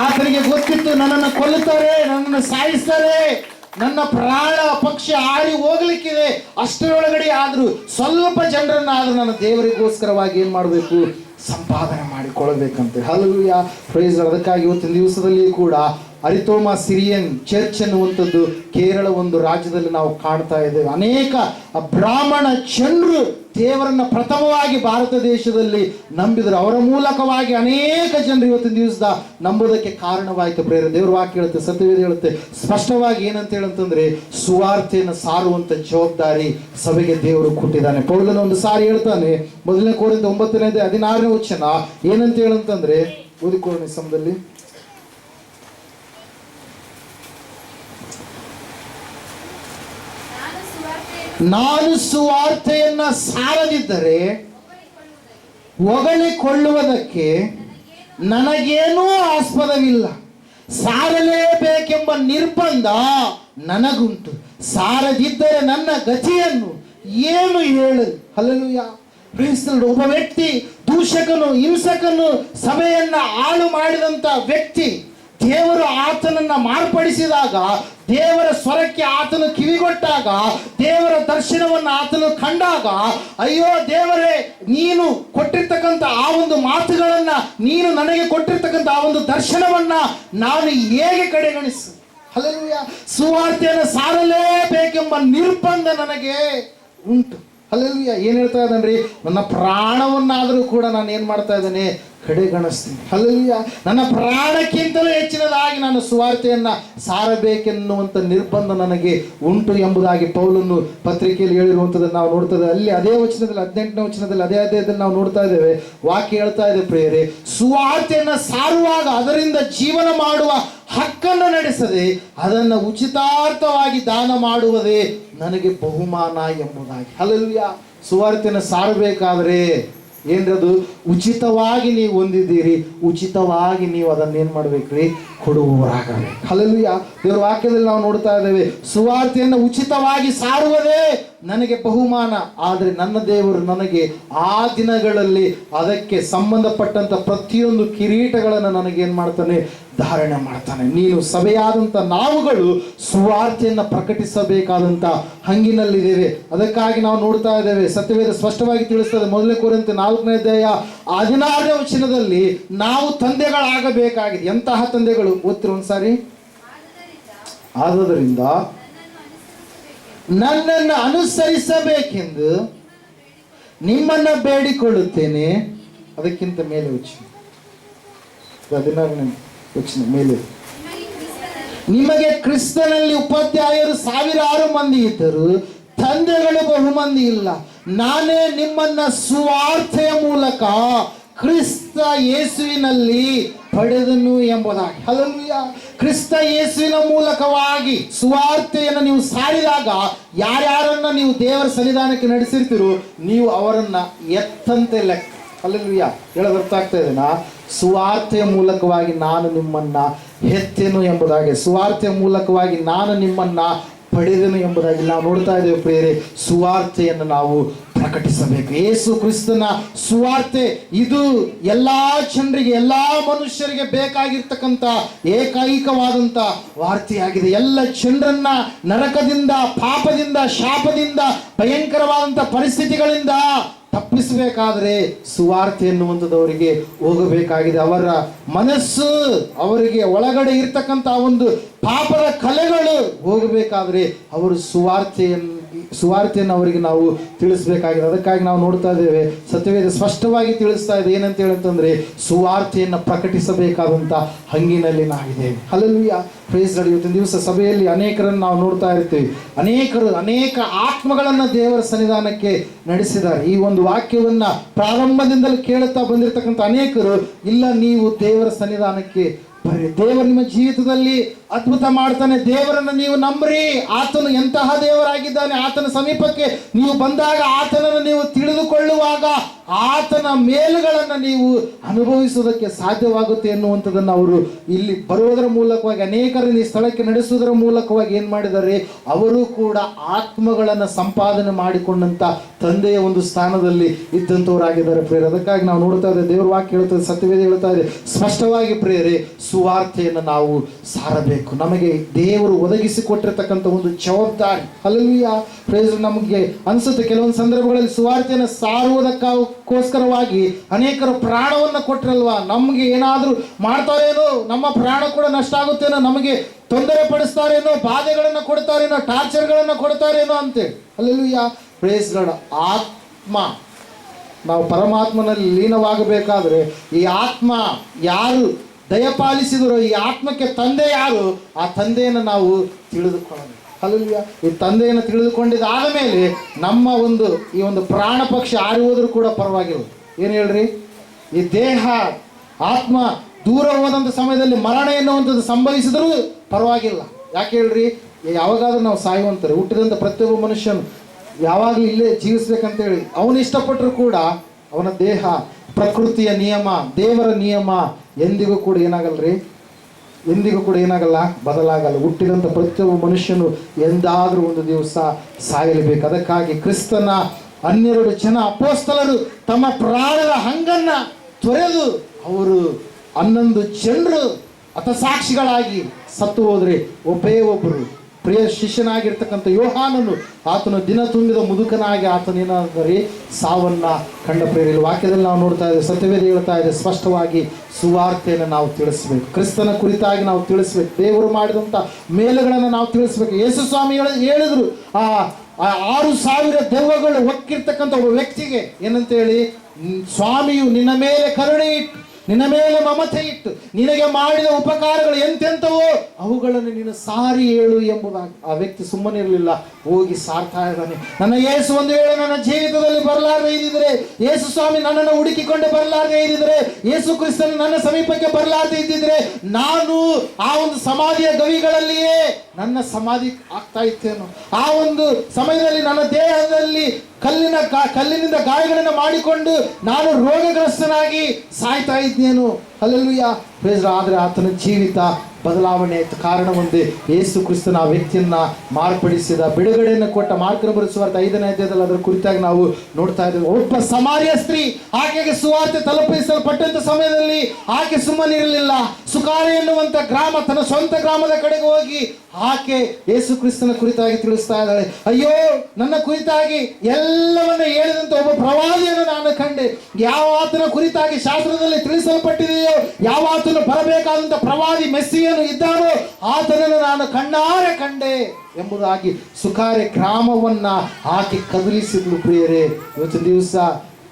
ಆತನಿಗೆ ಗೊತ್ತಿತ್ತು, ನನ್ನನ್ನು ಕೊಲ್ಲುತ್ತಾರೆ, ನನ್ನನ್ನು ಸಾಯಿಸ್ತಾರೆ. ನನ್ನ ಪ್ರಾಣ ಪಕ್ಷ ಆರಿ ಹೋಗ್ಲಿಕ್ಕಿದೆ. ಅಷ್ಟರೊಳಗಡೆ ಆದರೂ ಸ್ವಲ್ಪ ಜನರನ್ನಾದರೂ ನನ್ನ ದೇವರಿಗೋಸ್ಕರವಾಗಿ ಏನು ಮಾಡಬೇಕು? ಸಂಪಾದನೆ ಮಾಡಿಕೊಳ್ಳಬೇಕಂತೆ. ಯಾ ಪ್ರೈಸ್ ಅದಕ್ಕಾಗಿ ಇವತ್ತಿನ ದಿವಸದಲ್ಲಿ ಕೂಡ ಅರಿತೋಮ ಸಿರಿಯನ್ ಚರ್ಚ್ ಅನ್ನುವಂಥದ್ದು ಕೇರಳ ಒಂದು ರಾಜ್ಯದಲ್ಲಿ ನಾವು ಕಾಣ್ತಾ ಇದ್ದೇವೆ. ಅನೇಕ ಬ್ರಾಹ್ಮಣ ಜನರು ದೇವರನ್ನ ಪ್ರಥಮವಾಗಿ ಭಾರತ ದೇಶದಲ್ಲಿ ನಂಬಿದ್ರು ಅವರ ಮೂಲಕವಾಗಿ ಅನೇಕ ಜನರು ಇವತ್ತಿನ ದಿವಸದ ನಂಬೋದಕ್ಕೆ ಕಾರಣವಾಯಿತು ಪ್ರೇರ. ದೇವರು ವಾಕ್ಯ ಹೇಳುತ್ತೆ, ಸತ್ಯವೇದ ಹೇಳುತ್ತೆ. ಸ್ಪಷ್ಟವಾಗಿ ಏನಂತ ಹೇಳಂತಂದ್ರೆ, ಸುವಾರ್ತೆಯನ್ನು ಸಾರುವಂತ ಜವಾಬ್ದಾರಿ ಸಭೆಗೆ ದೇವರು ಕೊಟ್ಟಿದ್ದಾನೆ. ಪೌಲನ ಒಂದು ಸಾರಿ ಹೇಳ್ತಾನೆ, ಮೊದಲನೇ ಕೋರಿಂದ ಒಂಬತ್ತನೇ ಹದಿನಾರನೇ ವಚನ, ಏನಂತ ಹೇಳಂತಂದ್ರೆ ಓದಿಕೊಳ್ಳಿ ಸಮದಲ್ಲಿ ನಾನು ಸುವಾರ್ತೆಯನ್ನು ನಾನು ಸುವಾರ್ತೆಯನ್ನ ಸಾರದಿದ್ದರೆ ಹೊಗಳಿಕೊಳ್ಳುವುದಕ್ಕೆ ನನಗೇನೂ ಆಸ್ಪದವಿಲ್ಲ. ಸಾರಲೇಬೇಕೆಂಬ ನಿರ್ಬಂಧ ನನಗುಂಟು. ಸಾರದಿದ್ದರೆ ನನ್ನ ಗತಿಯನ್ನು ಏನು ಹೇಳಲು? ಹಲಲುಯ ಒಬ್ಬ ವ್ಯಕ್ತಿ, ದೂಷಕನು, ಹಿಂಸಕನು ಸಭೆಯನ್ನ ಹಾಳು ಮಾಡಿದಂತ ವ್ಯಕ್ತಿ. ದೇವರು ಆತನನ್ನ ಮಾರ್ಪಡಿಸಿದಾಗ, ದೇವರ ಸ್ವರಕ್ಕೆ ಆತನು ಕಿವಿಗೊಟ್ಟಾಗ, ದೇವರ ದರ್ಶನವನ್ನು ಆತನು ಕಂಡಾಗ, ಅಯ್ಯೋ ದೇವರೇ, ನೀನು ಕೊಟ್ಟಿರ್ತಕ್ಕಂಥ ಆ ಒಂದು ಮಾತುಗಳನ್ನ, ನೀನು ನನಗೆ ಕೊಟ್ಟಿರ್ತಕ್ಕಂಥ ಆ ಒಂದು ದರ್ಶನವನ್ನ ನಾನು ಹೇಗೆ ಕಡೆಗಣಿಸು? ಹಲಲುಯ ಸುವಾರ್ತೆಯನ್ನು ಸಾರಲೇಬೇಕೆಂಬ ನಿರ್ಬಂಧ ನನಗೆ ಉಂಟು. ಹಲಲುಯ ಏನ್ ಹೇಳ್ತಾ ಇದ್ದಾನ್ರಿ ನನ್ನ ಪ್ರಾಣವನ್ನಾದರೂ ಕೂಡ ನಾನು ಏನ್ ಮಾಡ್ತಾ ಇದ್ದೇನೆ? ಕಡೆಗಣಿಸ್ತೀನಿ ಅಲ್ಲಿಯ ನನ್ನ ಪ್ರಾಣಕ್ಕಿಂತಲೂ ಹೆಚ್ಚಿನದಾಗಿ ನಾನು ಸುವಾರ್ತೆಯನ್ನ ಸಾರಬೇಕೆನ್ನುವಂಥ ನಿರ್ಬಂಧ ನನಗೆ ಉಂಟು ಎಂಬುದಾಗಿ ಪೌಲನ್ನು ಪತ್ರಿಕೆಯಲ್ಲಿ ಹೇಳಿರುವಂಥದ್ದನ್ನು ನಾವು ನೋಡ್ತಾ ಅಲ್ಲಿ ಅದೇ ವಚನದಲ್ಲಿ, ಹದಿನೆಂಟನೇ ವಚನದಲ್ಲಿ, ಅದೇ ಅದೇದಲ್ಲಿ ನಾವು ನೋಡ್ತಾ ಇದ್ದೇವೆ. ವಾಕ್ಯ ಹೇಳ್ತಾ ಇದೆ ಪ್ರೇರೆ ಸುವಾರ್ತೆಯನ್ನು ಸಾರುವಾಗ ಅದರಿಂದ ಜೀವನ ಮಾಡುವ ಹಕ್ಕನ್ನು ನಡೆಸದೆ ಅದನ್ನು ಉಚಿತಾರ್ಥವಾಗಿ ದಾನ ಮಾಡುವುದೇ ನನಗೆ ಬಹುಮಾನ ಎಂಬುದಾಗಿ. ಅಲ್ಲಿಯ ಸುವಾರ್ತೆಯನ್ನು ಸಾರಬೇಕಾದ್ರೆ ಏನ್ರದು? ಉಚಿತವಾಗಿ ನೀವು ಹೊಂದಿದ್ದೀರಿ. ಉಚಿತವಾಗಿ ನೀವು ಅದನ್ನ ಏನ್ ಮಾಡ್ಬೇಕ್ರಿ? ಕೊಡುವವರಾಗಬೇಕು. ಅಲ್ಲಲ್ಲಿ ದೇವರ ವಾಕ್ಯದಲ್ಲಿ ನಾವು ನೋಡ್ತಾ ಇದ್ದೇವೆ, ಸುವಾರ್ತೆಯನ್ನು ಉಚಿತವಾಗಿ ಸಾರುವುದೇ ನನಗೆ ಬಹುಮಾನ. ಆದರೆ ನನ್ನ ದೇವರು ನನಗೆ ಆ ದಿನಗಳಲ್ಲಿ ಅದಕ್ಕೆ ಸಂಬಂಧಪಟ್ಟಂತ ಪ್ರತಿಯೊಂದು ಕಿರೀಟಗಳನ್ನು ನನಗೆ ಏನ್ ಮಾಡ್ತಾನೆ? ಧಾರಣೆ ಮಾಡ್ತಾನೆ. ನೀನು ಸಭೆಯಾದಂಥ ನಾವುಗಳು ಸುವಾರ್ತೆಯನ್ನು ಪ್ರಕಟಿಸಬೇಕಾದಂಥ ಹಂಗಿನಲ್ಲಿದ್ದೇವೆ. ಅದಕ್ಕಾಗಿ ನಾವು ನೋಡ್ತಾ ಇದ್ದೇವೆ. ಸತ್ಯವೇದ ಸ್ಪಷ್ಟವಾಗಿ ತಿಳಿಸ್ತದೆ ಮೊದಲೇ ಕೋರಂತೆ ನಾಲ್ಕನೇ ಅಧ್ಯಾಯ ಹದಿನಾರನೇ ವಚನದಲ್ಲಿ ನಾವು ತಂದೆಗಳಾಗಬೇಕಾಗಿದೆ. ಎಂತಹ ತಂದೆಗಳು? ಓದ್ತಿರೋ ಒಂದ್ಸಾರಿ? ಆದುದರಿಂದ ನನ್ನನ್ನು ಅನುಸರಿಸಬೇಕೆಂದು ನಿಮ್ಮನ್ನ ಬೇಡಿಕೊಳ್ಳುತ್ತೇನೆ. ಅದಕ್ಕಿಂತ ಮೇಲೆ ವಚನ. ಹದಿನಾರನೇ ವಚನ ಮೇಲೆ. ನಿಮಗೆ ಕ್ರಿಸ್ತನಲ್ಲಿ ಉಪಾಧ್ಯಾಯರು ಸಾವಿರಾರು ಮಂದಿ ಇದ್ದರು ತಂದೆಗಳು ಬಹುಮಂದಿ ಇಲ್ಲ. ನಾನೇ ನಿಮ್ಮನ್ನ ಸುವಾರ್ಥೆಯ ಮೂಲಕ ಕ್ರಿಸ್ತ ಯೇಸುವಿನಲ್ಲಿ ಪಡೆದನು ಎಂಬುದಾಗಿ. ಅದನ್ನು ಕ್ರಿಸ್ತ ಯೇಸುವಿನ ಮೂಲಕವಾಗಿ ಸುವಾರ್ತೆಯನ್ನು ನೀವು ಸಾರಿದಾಗ ಯಾರ್ಯಾರನ್ನ ನೀವು ದೇವರ ಸನ್ನಿಧಾನಕ್ಕೆ ನಡೆಸಿರ್ತೀರೋ ನೀವು ಅವರನ್ನ ಎತ್ತಂತೆ ಲೆಕ್ಕ. ಅಲ್ಲಿಯ ಹೇಳೋದು ಅರ್ಥ ಆಗ್ತಾ ಇದೆನಾ ಸುವಾರ್ತೆಯ ಮೂಲಕವಾಗಿ ನಾನು ನಿಮ್ಮನ್ನ ಹೆತ್ತೆನು ಎಂಬುದಾಗಿ. ಸುವಾರ್ತೆಯ ಮೂಲಕವಾಗಿ ನಾನು ನಿಮ್ಮನ್ನ ಪಡೆದೆನು ಎಂಬುದಾಗಿ ನಾವು ನೋಡ್ತಾ ಇದ್ದೇವೆ ಪ್ರೇರೆ ಸುವಾರ್ತೆಯನ್ನು ನಾವು ಪ್ರಕಟಿಸಬೇಕು. ಏಸು ಕ್ರಿಸ್ತನ ಸುವಾರ್ತೆ ಇದು ಎಲ್ಲಾ ಜನರಿಗೆ, ಎಲ್ಲಾ ಮನುಷ್ಯರಿಗೆ ಬೇಕಾಗಿರ್ತಕ್ಕಂಥ ಏಕೈಕವಾದಂಥ ವಾರ್ತೆಯಾಗಿದೆ. ಎಲ್ಲ ಜನರನ್ನ ನರಕದಿಂದ, ಪಾಪದಿಂದ, ಶಾಪದಿಂದ, ಭಯಂಕರವಾದಂಥ ಪರಿಸ್ಥಿತಿಗಳಿಂದ ತಪ್ಪಿಸಬೇಕಾದ್ರೆ ಸುವಾರ್ತೆ ಎನ್ನುವಂಥದ್ದು ಅವರಿಗೆ ಹೋಗಬೇಕಾಗಿದೆ. ಅವರ ಮನಸ್ಸು ಅವರಿಗೆ ಒಳಗಡೆ ಇರ್ತಕ್ಕಂಥ ಒಂದು ಪಾಪದ ಕಲೆಗಳು ಹೋಗಬೇಕಾದ್ರೆ ಅವರು ಸುವಾರ್ತೆಯನ್ನು ಸುವಾರ್ತೆಯನ್ನು ಅವರಿಗೆ ನಾವು ತಿಳಿಸ್ಬೇಕಾಗಿದೆ. ಅದಕ್ಕಾಗಿ ನಾವು ನೋಡ್ತಾ ಇದ್ದೇವೆ. ಸತ್ಯವೇದ ಸ್ಪಷ್ಟವಾಗಿ ತಿಳಿಸ್ತಾ ಇದೆ. ಏನಂತ ಹೇಳಂತಂದ್ರೆ ಸುವಾರ್ತೆಯನ್ನು ಪ್ರಕಟಿಸಬೇಕಾದಂಥ ಹಂಗಿನಲ್ಲಿ ನಾವಿದ್ದೇವೆ ಅಲ್ಲಲ್ಲಿ ಪ್ರೇಸ್ ನಡೆಯುತ್ತೆ ದಿವಸ ಸಭೆಯಲ್ಲಿ ಅನೇಕರನ್ನು ನಾವು ನೋಡ್ತಾ ಇರ್ತೇವೆ. ಅನೇಕರು, ಅನೇಕ ಆತ್ಮಗಳನ್ನು ದೇವರ ಸನ್ನಿಧಾನಕ್ಕೆ ನಡೆಸಿದ್ದಾರೆ. ಈ ಒಂದು ವಾಕ್ಯವನ್ನ ಪ್ರಾರಂಭದಿಂದಲೂ ಕೇಳುತ್ತಾ ಬಂದಿರತಕ್ಕಂಥ ಅನೇಕರು, ಇಲ್ಲ, ನೀವು ದೇವರ ಸನ್ನಿಧಾನಕ್ಕೆ ಬರ್ರಿ ದೇವರು ನಿಮ್ಮ ಜೀವಿತದಲ್ಲಿ ಅದ್ಭುತ ಮಾಡ್ತಾನೆ. ದೇವರನ್ನು ನೀವು ನಂಬ್ರಿ. ಆತನು ಎಂತಹ ದೇವರಾಗಿದ್ದಾನೆ? ಆತನ ಸಮೀಪಕ್ಕೆ ನೀವು ಬಂದಾಗ ಆತನನ್ನು ನೀವು ತಿಳಿದುಕೊಳ್ಳುವಾಗ ಆತನ ಮೇಲುಗಳನ್ನು ನೀವು ಅನುಭವಿಸುವುದಕ್ಕೆ ಸಾಧ್ಯವಾಗುತ್ತೆ ಎನ್ನುವಂಥದ್ದನ್ನು ಅವರು ಇಲ್ಲಿ ಬರುವುದರ ಮೂಲಕವಾಗಿ, ಅನೇಕರನ್ನು ಈ ಸ್ಥಳಕ್ಕೆ ನಡೆಸುವುದರ ಮೂಲಕವಾಗಿ ಏನು ಮಾಡಿದ್ದಾರೆ, ಅವರು ಕೂಡ ಆತ್ಮಗಳನ್ನು ಸಂಪಾದನೆ ಮಾಡಿಕೊಂಡಂತ ತಂದೆಯ ಒಂದು ಸ್ಥಾನದಲ್ಲಿ ಇದ್ದಂಥವರಾಗಿದ್ದಾರೆ ಪ್ರೇರೆ ಅದಕ್ಕಾಗಿ ನಾವು ನೋಡ್ತಾ ಇದ್ದೇವೆ, ದೇವ್ರ ವಾಕ್ಯ ಹೇಳ್ತದೆ ಸತ್ಯವೇದ ಹೇಳ್ತಾ ಇದೆ. ಸ್ಪಷ್ಟವಾಗಿ ಪ್ರೇರೆ ಸುವಾರ್ತೆಯನ್ನು ನಾವು ಸಾರಬೇಕು. ನಮಗೆ ದೇವರು ಒದಗಿಸಿಕೊಟ್ಟಿರ್ತಕ್ಕಂಥ ಒಂದು ಜವಾಬ್ದಾರಿ. ಅಲ್ಲಿಯ ಪ್ರೇಸ್ ನಮಗೆ ಅನಿಸುತ್ತೆ, ಕೆಲವೊಂದು ಸಂದರ್ಭಗಳಲ್ಲಿ ಸುವಾರ್ತೆಯನ್ನು ಸಾರುವುದಕ್ಕೋಸ್ಕರವಾಗಿ ಅನೇಕರು ಪ್ರಾಣವನ್ನು ಕೊಟ್ಟರಲ್ವಾ ನಮಗೆ ಏನಾದರೂ ಮಾಡ್ತಾರೇನೋ? ನಮ್ಮ ಪ್ರಾಣ ಕೂಡ ನಷ್ಟ ಆಗುತ್ತೇನೋ ನಮಗೆ ತೊಂದರೆ ಪಡಿಸ್ತಾರೇನೋ? ಬಾಧೆಗಳನ್ನು ಕೊಡ್ತಾರೇನೋ? ಟಾರ್ಚರ್ಗಳನ್ನು ಕೊಡ್ತಾರೇನೋ ಅಂತೇಳಿ ಪ್ರೇಸ್ ಗಡ ಆತ್ಮ. ನಾವು ಪರಮಾತ್ಮನಲ್ಲಿ ಲೀನವಾಗಬೇಕಾದ್ರೆ ಈ ಆತ್ಮ ಯಾರು ದಯಪಾಲಿಸಿದರೋ, ಈ ಆತ್ಮಕ್ಕೆ ತಂದೆ ಯಾರು, ಆ ತಂದೆಯನ್ನು ನಾವು ತಿಳಿದುಕೊಳ್ಳಬೇಕು. ಅಲ್ಲಲ್ಯ ಈ ತಂದೆಯನ್ನು ತಿಳಿದುಕೊಂಡಿದ್ದಾದ ಮೇಲೆ ನಮ್ಮ ಒಂದು, ಈ ಒಂದು ಪ್ರಾಣ ಪಕ್ಷಿ ಆರಿ ಹೋದರೂ ಕೂಡ ಪರವಾಗಿಲ್ಲ. ಏನು ಹೇಳ್ರಿ? ಈ ದೇಹ, ಆತ್ಮ ದೂರ ಹೋದಂಥ ಸಮಯದಲ್ಲಿ ಮರಣ ಎನ್ನುವಂಥದ್ದು ಸಂಭವಿಸಿದರೂ ಪರವಾಗಿಲ್ಲ. ಯಾಕೆ ಹೇಳ್ರಿ? ಯಾವಾಗಾದ್ರೂ ನಾವು ಸಾಯುವಂತಾರೆ ಹುಟ್ಟಿದಂಥ ಪ್ರತಿಯೊಬ್ಬ ಮನುಷ್ಯನು ಯಾವಾಗಲೂ ಇಲ್ಲೇ ಜೀವಿಸ್ಬೇಕಂತೇಳಿ ಅವನು ಇಷ್ಟಪಟ್ಟರು ಕೂಡ ಅವನ ದೇಹ, ಪ್ರಕೃತಿಯ ನಿಯಮ, ದೇವರ ನಿಯಮ ಎಂದಿಗೂ ಕೂಡ ಏನಾಗಲ್ರಿ? ಎಂದಿಗೂ ಕೂಡ ಏನಾಗಲ್ಲ, ಬದಲಾಗಲ್ಲ. ಹುಟ್ಟಿದಂಥ ಪ್ರತಿಯೊಬ್ಬ ಮನುಷ್ಯನು ಎಂದಾದರೂ ಒಂದು ದಿವಸ ಸಾಯಲೇಬೇಕು. ಅದಕ್ಕಾಗಿ ಕ್ರಿಸ್ತನ ಹನ್ನೆರಡು ಜನ ಅಪೋಸ್ತಲರು ತಮ್ಮ ಪ್ರಾಣದ ಹಂಗನ್ನು ತೊರೆದು ಅವರು ಹನ್ನೊಂದು ಜನರು ಹತಸಾಕ್ಷಿಗಳಾಗಿ ಸತ್ತು ಹೋದರೆ ಒಬ್ಬೇ ಒಬ್ಬರು ಪ್ರಿಯ ಶಿಷ್ಯನಾಗಿರ್ತಕ್ಕಂಥ ಯೋಹಾನನು ಆತನು ದಿನ ತುಂಬಿದ ಮುದುಕನಾಗಿ ಆತನೇನಾದರೆ ಸಾವನ್ನ ಕಂಡ ಪ್ರೇರಿಲ್ಲ ವಾಕ್ಯದಲ್ಲಿ ನಾವು ನೋಡ್ತಾ ಇದ್ದೇವೆ, ಸತ್ಯವೇದ ಹೇಳ್ತಾ ಇದೆ, ಸ್ಪಷ್ಟವಾಗಿ ಸುವಾರ್ತೆಯನ್ನು ನಾವು ತಿಳಿಸ್ಬೇಕು. ಕ್ರಿಸ್ತನ ಕುರಿತಾಗಿ ನಾವು ತಿಳಿಸ್ಬೇಕು. ದೇವರು ಮಾಡಿದಂಥ ಮೇಲುಗಳನ್ನು ನಾವು ತಿಳಿಸ್ಬೇಕು. ಯೇಸು ಸ್ವಾಮಿ ಹೇಳ- ಹೇಳಿದ್ರು, ಆ ಆರು ಸಾವಿರ ದೆವ್ವಗಳು ಒಕ್ಕಿರ್ತಕ್ಕಂಥ ಒಬ್ಬ ವ್ಯಕ್ತಿಗೆ, ಏನಂತೇಳಿ "ನ್- ಸ್ವಾಮಿಯು ನಿನ್ನ ಮೇಲೆ ಕರುಣೆ ಇಟ್ಟು ನಿನ್ನ ಮೇಲೆ ಮಮತೆ ಇಟ್ಟು ನಿನಗೆ ಮಾಡಿದ ಉಪಕಾರಗಳು ಎಂತೆಂಥವೋ ಅವುಗಳನ್ನು ನೀನು ಸಾರಿ ಹೇಳು ಎಂಬುದಾಗಿ ಆ ವ್ಯಕ್ತಿ ಸುಮ್ಮನೆ ಇರಲಿಲ್ಲ ಹೋಗಿ ಸಾರ್ತಾ ಇದ್ದಾನೆ. ನನ್ನ ಯೇಸು ಒಂದು ವೇಳೆ ನನ್ನ ಜೀವಿತದಲ್ಲಿ ಬರಲಾರದೆ ಇದ್ದಿದ್ರೆ, ಯೇಸು ಸ್ವಾಮಿ ನನ್ನನ್ನು ಹುಡುಕಿಕೊಂಡು ಬರಲಾರದೆ ಇದ್ದಿದ್ರೆ, ಯೇಸು ಕ್ರಿಸ್ತನು ನನ್ನ ಸಮೀಪಕ್ಕೆ ಬರಲಾರದೆ ಇದ್ದಿದ್ರೆ, ನಾನು ಆ ಒಂದು ಸಮಾಧಿಯ ಗವಿಗಳಲ್ಲಿಯೇ ನನ್ನ ಸಮಾಧಿ ಆಗ್ತಾ ಇತ್ತೇನು. ಆ ಒಂದು ಸಮಯದಲ್ಲಿ ನನ್ನ ದೇಹದಲ್ಲಿ ಕಲ್ಲಿನ ಕಲ್ಲಿನಿಂದ ಗಾಯಗಳನ್ನು ಮಾಡಿಕೊಂಡು ನಾನು ರೋಗಗ್ರಸ್ತನಾಗಿ ಸಾಯ್ತಾ ಇದ್ದೇನು ಅಲ್ಲೆಲ್ಲೂಯ್ಯ ಪ್ರೇಜರ ಆದರೆ ಆತನ ಜೀವಿತ ಬದಲಾವಣೆ ಕಾರಣ ಒಂದೇ, ಯೇಸು ಕ್ರಿಸ್ತನ ಆ ವ್ಯಕ್ತಿಯನ್ನ ಮಾರ್ಪಡಿಸಿದ ಬಿಡುಗಡೆಯನ್ನು ಕೊಟ್ಟ ಮಾರ್ಕನ ಬರೆಸುವಾರ್ಥ ಐದನೇ ಅಧ್ಯಾಯದಲ್ಲಿ ಅದರ ಕುರಿತಾಗಿ ನಾವು ನೋಡ್ತಾ ಇದ್ದೇವೆ. ಒಬ್ಬ ಸಮಾರ್ಯ ಸ್ತ್ರೀ, ಆಕೆಗೆ ಸುವಾರ್ತೆ ತಲುಪಿಸಲ್ಪಟ್ಟಂತ ಸಮಯದಲ್ಲಿ ಆಕೆ ಸುಮ್ಮನಿರಲಿಲ್ಲ ಸುಕಾರ ಎನ್ನುವಂತ ಗ್ರಾಮ ತನ್ನ ಸ್ವಂತ ಗ್ರಾಮದ ಕಡೆಗೆ ಹೋಗಿ ಆಕೆ ಯೇಸು ಕ್ರಿಸ್ತನ ಕುರಿತಾಗಿ ತಿಳಿಸ್ತಾ ಇದ್ದಾಳೆ. ಅಯ್ಯೋ, ನನ್ನ ಕುರಿತಾಗಿ ಎಲ್ಲವನ್ನ ಹೇಳಿದಂತ ಒಬ್ಬ ಪ್ರವಾದಿಯನ್ನು ನಾನು ಕಂಡೆ. ಯಾವ ಆತನ ಕುರಿತಾಗಿ ಶಾಸ್ತ್ರದಲ್ಲಿ ತಿಳಿಸಲ್ಪಟ್ಟಿದೆಯೋ? ಯಾವ ಆತನು ಬರಬೇಕಾದಂತ ಪ್ರವಾದಿ ಮೆಸ್ಸಿಯನು ಇದ್ದಾನೋ, ಆತನನ್ನು ನಾನು ಕಣ್ಣಾರೆ ಕಂಡೆ ಎಂಬುದಾಗಿ ಸುಖಾರೆ ಗ್ರಾಮವನ್ನ ಆಕೆ ಕದಲಿಸಿದ್ಲು ಪ್ರಿಯರೇ. ಇವತ್ತು ದಿವಸ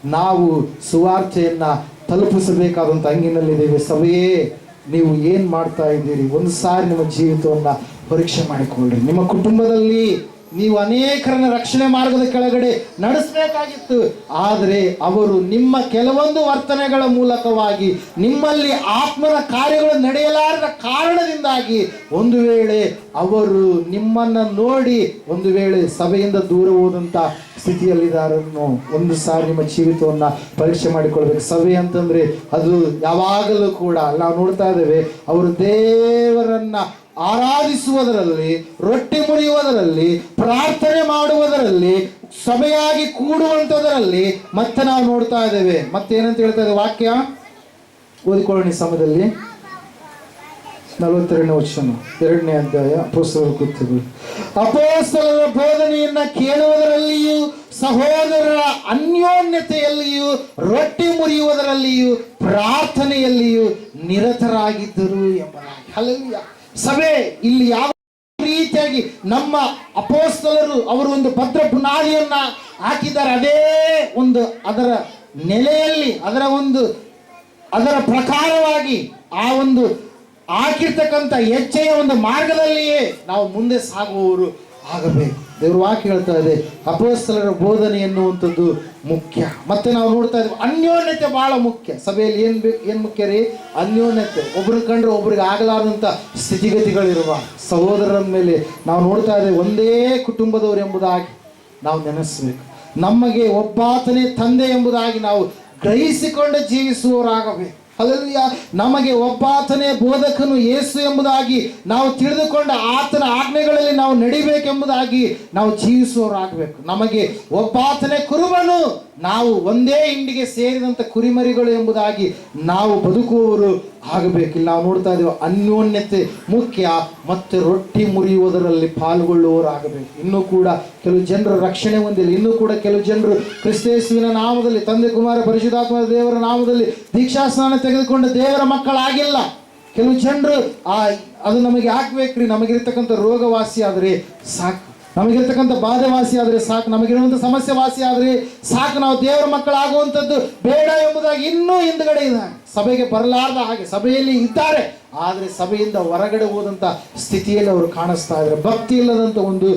ನಾವು ಸುವಾರ್ತೆಯನ್ನ ತಲುಪಿಸಬೇಕಾದಂತ ಅಂಗಿನಲ್ಲಿದ್ದೇವೆ ಸಭೆಯೇ, ನೀವು ಏನು ಮಾಡ್ತಾ ಇದ್ದೀರಿ? ಒಂದು ಸಾರಿ ನಿಮ್ಮ ಜೀವಿತವನ್ನ ಪರೀಕ್ಷೆ ಮಾಡಿಕೊಳ್ಳ್ರಿ. ನಿಮ್ಮ ಕುಟುಂಬದಲ್ಲಿ ನೀವು ಅನೇಕರನ್ನ ರಕ್ಷಣೆ ಮಾರ್ಗದ ಕೆಳಗಡೆ ನಡೆಸಬೇಕಾಗಿತ್ತು. ಆದರೆ ಅವರು ನಿಮ್ಮ ಕೆಲವೊಂದು ವರ್ತನೆಗಳ ಮೂಲಕವಾಗಿ ನಿಮ್ಮಲ್ಲಿ ಆತ್ಮನ ಕಾರ್ಯಗಳು ನಡೆಯಲಾರದ ಕಾರಣದಿಂದಾಗಿ ಒಂದು ವೇಳೆ ಅವರು ನಿಮ್ಮನ್ನು ನೋಡಿ ಒಂದು ವೇಳೆ ಸಭೆಯಿಂದ ದೂರ ಹೋದಂತ ಸ್ಥಿತಿಯಲ್ಲಿದ್ದಾರನ್ನು ಒಂದು ಸಾರಿ ನಿಮ್ಮ ಜೀವಿತವನ್ನ ಪರೀಕ್ಷೆ ಮಾಡಿಕೊಳ್ಬೇಕು. ಸಭೆ ಅಂತಂದ್ರೆ ಅದು ಯಾವಾಗಲೂ ಕೂಡ ನಾವು ನೋಡ್ತಾ ಇದ್ದೇವೆ, ಅವರು ದೇವರನ್ನ ಆರಾಧಿಸುವುದರಲ್ಲಿ, ರೊಟ್ಟಿ ಮುರಿಯುವುದರಲ್ಲಿ, ಪ್ರಾರ್ಥನೆ ಮಾಡುವುದರಲ್ಲಿ, ಸಭೆಯಾಗಿ ಕೂಡುವಂಥದರಲ್ಲಿ ಮತ್ತೆ ನಾವು ನೋಡ್ತಾ ಇದ್ದೇವೆ. ಮತ್ತೇನಂತ ಹೇಳ್ತಾ ಇದೆ ವಾಕ್ಯ? ಓದಿಕೊಳ್ಳಿ ಸಮಯದಲ್ಲಿ. ನಲವತ್ತೆರಡನೇ ವಚನ, ಎರಡನೇ ಅಧ್ಯಾಯ, ಅಪೋಸ್ತಲರ ಕೃತ್ಯಗಳು. ಅಪೋಸ್ತಲರ ಬೋಧನೆಯನ್ನ ಕೇಳುವುದರಲ್ಲಿಯೂ, ಸಹೋದರರ ಅನ್ಯೋನ್ಯತೆಯಲ್ಲಿಯೂ, ರೊಟ್ಟಿ ಮುರಿಯುವುದರಲ್ಲಿಯೂ, ಪ್ರಾರ್ಥನೆಯಲ್ಲಿಯೂ ನಿರತರಾಗಿದ್ದರು ಎಂಬ ಸಭೆ ಇಲ್ಲಿ ಯಾವ ರೀತಿಯಾಗಿ ನಮ್ಮ ಅಪೋಸ್ತಲರು ಅವರು ಒಂದು ಭದ್ರ ಬುನಾದಿಯನ್ನ ಹಾಕಿದ್ದಾರೆ, ಅದೇ ಒಂದು ಅದರ ನೆಲೆಯಲ್ಲಿ, ಅದರ ಒಂದು ಅದರ ಪ್ರಕಾರವಾಗಿ ಆ ಒಂದು ಹಾಕಿರ್ತಕ್ಕಂಥ ಹೆಚ್ಚೆಯ ಒಂದು ಮಾರ್ಗದಲ್ಲಿಯೇ ನಾವು ಮುಂದೆ ಸಾಗುವವರು ಆಗಬೇಕು. ದೇವ್ರ ವಾಕ್ ಹೇಳ್ತಾ ಇದೆ. ಅಪೋಸ್ತಲರ ಬೋಧನೆ ಎನ್ನುವಂಥದ್ದು ಮುಖ್ಯ. ಮತ್ತೆ ನಾವು ನೋಡ್ತಾ ಇದ್ದೀವಿ, ಅನ್ಯೋನ್ಯತೆ ಬಹಳ ಮುಖ್ಯ. ಸಭೆಯಲ್ಲಿ ಏನ್ ಬೇಕು ಏನ್ ಮುಖ್ಯ ರೀ? ಅನ್ಯೋನ್ಯತೆ. ಒಬ್ರು ಕಂಡ್ರೆ ಒಬ್ರಿಗೆ ಆಗಲಾರದಂಥ ಸ್ಥಿತಿಗತಿಗಳಿರುವ ಸಹೋದರರ ಮೇಲೆ ನಾವು ನೋಡ್ತಾ ಇದ್ದೇವೆ, ಒಂದೇ ಕುಟುಂಬದವರು ಎಂಬುದಾಗಿ ನಾವು ನೆನೆಸ್ಬೇಕು. ನಮಗೆ ಒಬ್ಬಾತನೇ ತಂದೆ ಎಂಬುದಾಗಿ ನಾವು ಗ್ರಹಿಸಿಕೊಂಡು ಜೀವಿಸುವವರಾಗಬೇಕು. ಅಲ್ಲಲ್ಯ ನಮಗೆ ಒಬ್ಬಾತನೇ ಬೋಧಕನು ಯೇಸು ಎಂಬುದಾಗಿ ನಾವು ತಿಳಿದುಕೊಂಡ ಆತನ ಆಜ್ಞೆಗಳಲ್ಲಿ ನಾವು ನಡಿಬೇಕೆಂಬುದಾಗಿ ನಾವು ಜೀವಿಸುವವರಾಗಬೇಕು. ನಮಗೆ ಒಬ್ಬಾತನೇ ಕುರುಬನು, ನಾವು ಒಂದೇ ಹಿಂಡಿಗೆ ಸೇರಿದಂಥ ಕುರಿಮರಿಗಳು ಎಂಬುದಾಗಿ ನಾವು ಬದುಕುವವರು ಆಗಬೇಕು ಇಲ್ಲಿ ನಾವು ನೋಡ್ತಾ ಇದ್ದೇವೆ, ಅನ್ಯೋನ್ಯತೆ ಮುಖ್ಯ. ಮತ್ತೆ ರೊಟ್ಟಿ ಮುರಿಯುವುದರಲ್ಲಿ ಪಾಲ್ಗೊಳ್ಳುವವರಾಗಬೇಕು. ಇನ್ನೂ ಕೂಡ ಕೆಲವು ಜನರು ರಕ್ಷಣೆ ಹೊಂದಿಲ್ಲ. ಇನ್ನೂ ಕೂಡ ಕೆಲವು ಜನರು ಕ್ರಿಸ್ತೇಸುವಿನ ನಾಮದಲ್ಲಿ, ತಂದೆ ಕುಮಾರ ಪರಿಶುದ್ಧಾತ್ಮ ದೇವರ ನಾಮದಲ್ಲಿ ದೀಕ್ಷಾ ಸ್ನಾನ ತೆಗೆದುಕೊಂಡು ದೇವರ ಮಕ್ಕಳಾಗಿಲ್ಲ. ಕೆಲವು ಜನರು, ಆ, ಅದು ನಮಗೆ ಹಾಕ್ಬೇಕ್ರಿ ನಮಗಿರ್ತಕ್ಕಂಥ ರೋಗವಾಸಿ ಆದರೆ ಸಾಕು. ನಮಗಿರ್ತಕ್ಕಂಥ ಬಾಧೆ ವಾಸಿ ಆದರೆ ಸಾಕು. ನಮಗಿರುವಂಥ ಸಮಸ್ಯೆ ವಾಸಿ ಆದರೆ ಸಾಕು. ನಾವು ದೇವರ ಮಕ್ಕಳಾಗುವಂಥದ್ದು ಬೇಡ ಎಂಬುದಾಗಿ ಇನ್ನೂ ಹಿಂದುಗಡೆ ಇದೆ ಸಭೆಗೆ ಬರಲಾರದ ಹಾಗೆ ಸಭೆಯಲ್ಲಿ ಇದ್ದಾರೆ. ಆದರೆ ಸಭೆಯಿಂದ ಹೊರಗಡೆ ಹೋದಂಥ ಸ್ಥಿತಿಯಲ್ಲಿ ಅವರು ಕಾಣಿಸ್ತಾ ಇದ್ದಾರೆ. ಭಕ್ತಿ ಇಲ್ಲದಂಥ ಒಂದು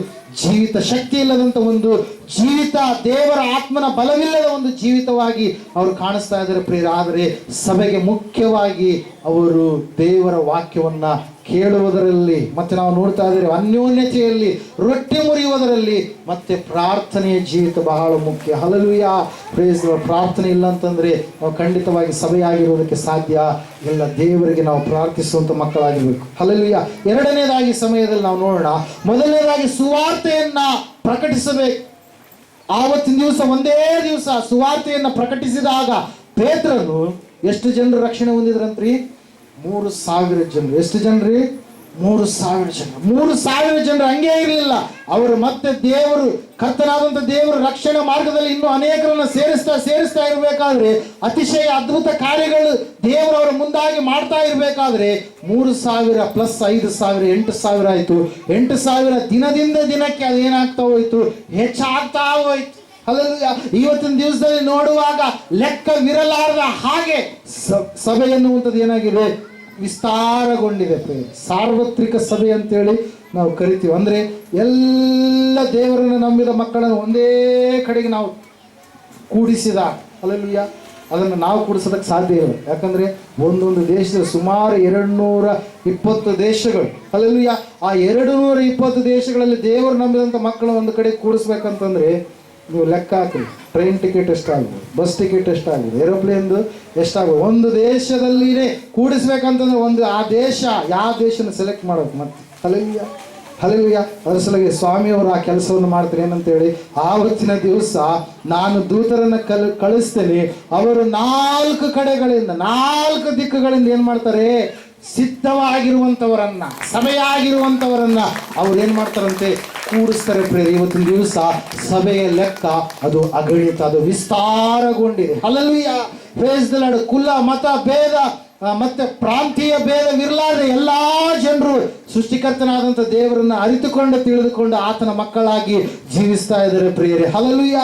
ಜೀವಿತ ಶಕ್ತಿ ಇಲ್ಲದಂಥ ಒಂದು ಜೀವಿತ ದೇವರ ಆತ್ಮನ ಬಲವಿಲ್ಲದ ಒಂದು ಜೀವಿತವಾಗಿ ಅವರು ಕಾಣಿಸ್ತಾ ಇದ್ದಾರೆ ಪ್ರಿಯರ. ಆದರೆ ಸಭೆಗೆ ಮುಖ್ಯವಾಗಿ ಅವರು ದೇವರ ವಾಕ್ಯವನ್ನ ಕೇಳುವುದರಲ್ಲಿ, ಮತ್ತೆ ನಾವು ನೋಡ್ತಾ ಇದ್ದೇವೆ ಅನ್ಯೋನ್ಯತೆಯಲ್ಲಿ ರೊಟ್ಟಿ ಮುರಿಯುವುದರಲ್ಲಿ ಮತ್ತೆ ಪ್ರಾರ್ಥನೆಯ ಜೀವಿತ ಬಹಳ ಮುಖ್ಯ. ಹಲಲುಯ ಪ್ರೇಸ್ ಪ್ರಾರ್ಥನೆ ಇಲ್ಲ ಅಂತಂದ್ರೆ ನಾವು ಖಂಡಿತವಾಗಿ ಸಭೆಯಾಗಿರುವುದಕ್ಕೆ ಸಾಧ್ಯ ಎಲ್ಲ ದೇವರಿಗೆ ನಾವು ಪ್ರಾರ್ಥಿಸುವಂತ ಮಕ್ಕಳಾಗಿರ್ಬೇಕು. ಅಲ್ಲಲ್ಲಿಯ ಎರಡನೇದಾಗಿ ಸಮಯದಲ್ಲಿ ನಾವು ನೋಡೋಣ. ಮೊದಲನೇದಾಗಿ ಸುವಾರ್ತೆಯನ್ನ ಪ್ರಕಟಿಸಬೇಕು. ಆವತ್ತಿನ ದಿವಸ ಒಂದೇ ದಿವಸ ಸುವಾರ್ತೆಯನ್ನ ಪ್ರಕಟಿಸಿದಾಗ ಪೇತ್ರರು ಎಷ್ಟು ಜನರು ರಕ್ಷಣೆ ಹೊಂದಿದ್ರಂತ್ರಿ? ಮೂರು ಸಾವಿರ ಜನರು. ಎಷ್ಟು ಜನರಿ? ಮೂರು ಸಾವಿರ ಜನ ಮೂರು ಸಾವಿರ ಜನರು ಹಂಗೆ ಇರಲಿಲ್ಲ. ಅವರು ಮತ್ತೆ ದೇವರು, ಕರ್ತನಾದಂಥ ದೇವರು ರಕ್ಷಣೆ ಮಾರ್ಗದಲ್ಲಿ ಇನ್ನೂ ಅನೇಕರನ್ನು ಸೇರಿಸ್ತಾ ಸೇರಿಸ್ತಾ ಇರಬೇಕಾದ್ರೆ, ಅತಿಶಯ ಅದ್ಭುತ ಕಾರ್ಯಗಳು ದೇವರು ಅವರ ಮುಂದಾಗಿ ಮಾಡ್ತಾ ಇರಬೇಕಾದ್ರೆ, ಮೂರು ಸಾವಿರ ಪ್ಲಸ್ ಐದು ಸಾವಿರ, ಎಂಟು ಸಾವಿರ ಆಯಿತು. ಎಂಟು ಸಾವಿರ ದಿನದಿಂದ ದಿನಕ್ಕೆ ಅದೇನಾಗ್ತಾ ಹೋಯ್ತು? ಹೆಚ್ಚಾಗ್ತಾ ಹೋಯ್ತು. ಅಲ್ಲ ಇವತ್ತಿನ ದಿವಸದಲ್ಲಿ ನೋಡುವಾಗ ಲೆಕ್ಕವಿರಲಾರದ ಹಾಗೆ ಸಭೆ ಎನ್ನುವಂಥದ್ದು ಏನಾಗಿದೆ? ವಿಸ್ತಾರಗೊಂಡಿದೆ. ಸಾರ್ವತ್ರಿಕ ಸಭೆ ಅಂತೇಳಿ ನಾವು ಕರಿತೀವಿ ಅಂದರೆ ಎಲ್ಲ ದೇವರನ್ನು ನಂಬಿದ ಮಕ್ಕಳನ್ನು ಒಂದೇ ಕಡೆಗೆ ನಾವು ಕೂಡಿಸಿದ ಅಲ್ಲಲ್ಲಿಯ ಅದನ್ನು ನಾವು ಕೂಡಿಸೋದಕ್ಕೆ ಸಾಧ್ಯ ಇಲ್ಲ ಯಾಕಂದರೆ ಒಂದೊಂದು ದೇಶದ ಸುಮಾರು ಎರಡು ನೂರ ಇಪ್ಪತ್ತು ದೇಶಗಳು ಅಲ್ಲಲ್ಲಿಯ ಆ ಎರಡು ನೂರ ಇಪ್ಪತ್ತು ದೇಶಗಳಲ್ಲಿ ದೇವರು ನಂಬಿದಂಥ ಮಕ್ಕಳು ಒಂದು ಕಡೆ ಕೂಡಿಸ್ಬೇಕಂತಂದ್ರೆ ನೀವು ಲೆಕ್ಕ ಹಾಕಿ ಟ್ರೈನ್ ಟಿಕೆಟ್ ಎಷ್ಟಾಗ್ಬೋದು ಬಸ್ ಟಿಕೆಟ್ ಎಷ್ಟಾಗ್ಬೋದು ಏರೋಪ್ಲೇನ್ದು ಎಷ್ಟಾಗ್ಬೋದು ಒಂದು ದೇಶದಲ್ಲಿನೇ ಕೂಡಿಸ್ಬೇಕಂತಂದ್ರೆ ಒಂದು ಆ ದೇಶ, ಯಾವ ದೇಶನ ಸೆಲೆಕ್ಟ್ ಮಾಡೋದು? ಮತ್ತೆ ಅಲ್ಲಲ್ವಿಯ ಹಲವಿಯ ಅದರ ಸಲುವಾಗಿ ಸ್ವಾಮಿಯವರು ಆ ಕೆಲಸವನ್ನು ಮಾಡ್ತಾರೆ. ಏನಂತೇಳಿ? ಆವತ್ತಿನ ದಿವಸ ನಾನು ದೂತರನ್ನ ಕಲ್, ಕಳಿಸ್ತೇನೆ. ಅವರು ನಾಲ್ಕು ಕಡೆಗಳಿಂದ, ನಾಲ್ಕು ದಿಕ್ಕುಗಳಿಂದ ಏನು ಮಾಡ್ತಾರೆ? ಸಿದ್ಧವಾಗಿರುವಂಥವರನ್ನ ಸಭೆಯಾಗಿರುವಂಥವರನ್ನ ಅವ್ರು ಏನ್ ಮಾಡ್ತಾರಂತೆ? ಕೂಡಿಸ್ತಾರೆ ಪ್ರೇರಿ ಇವತ್ತಿನ ದಿವಸ ಸಭೆಯ ಲೆಕ್ಕ ಅದು ಅಗಣಿತ, ಅದು ವಿಸ್ತಾರಗೊಂಡಿದೆ. ಅಲ್ಲಲ್ಲಿ ಫೇಸ್ದಲಾಡು ಕುಲ, ಮತ, ಭೇದ ಮತ್ತೆ ಪ್ರಾಂತೀಯ ಭೇದವಿರಲಾರದೆ ಎಲ್ಲಾ ಜನರು ಸೃಷ್ಟಿಕರ್ತನಾದಂತ ದೇವರನ್ನ ಅರಿತುಕೊಂಡು ತಿಳಿದುಕೊಂಡು ಆತನ ಮಕ್ಕಳಾಗಿ ಜೀವಿಸ್ತಾ ಇದ್ದಾರೆ ಪ್ರಿಯರೇ. ಹಲಲುಯ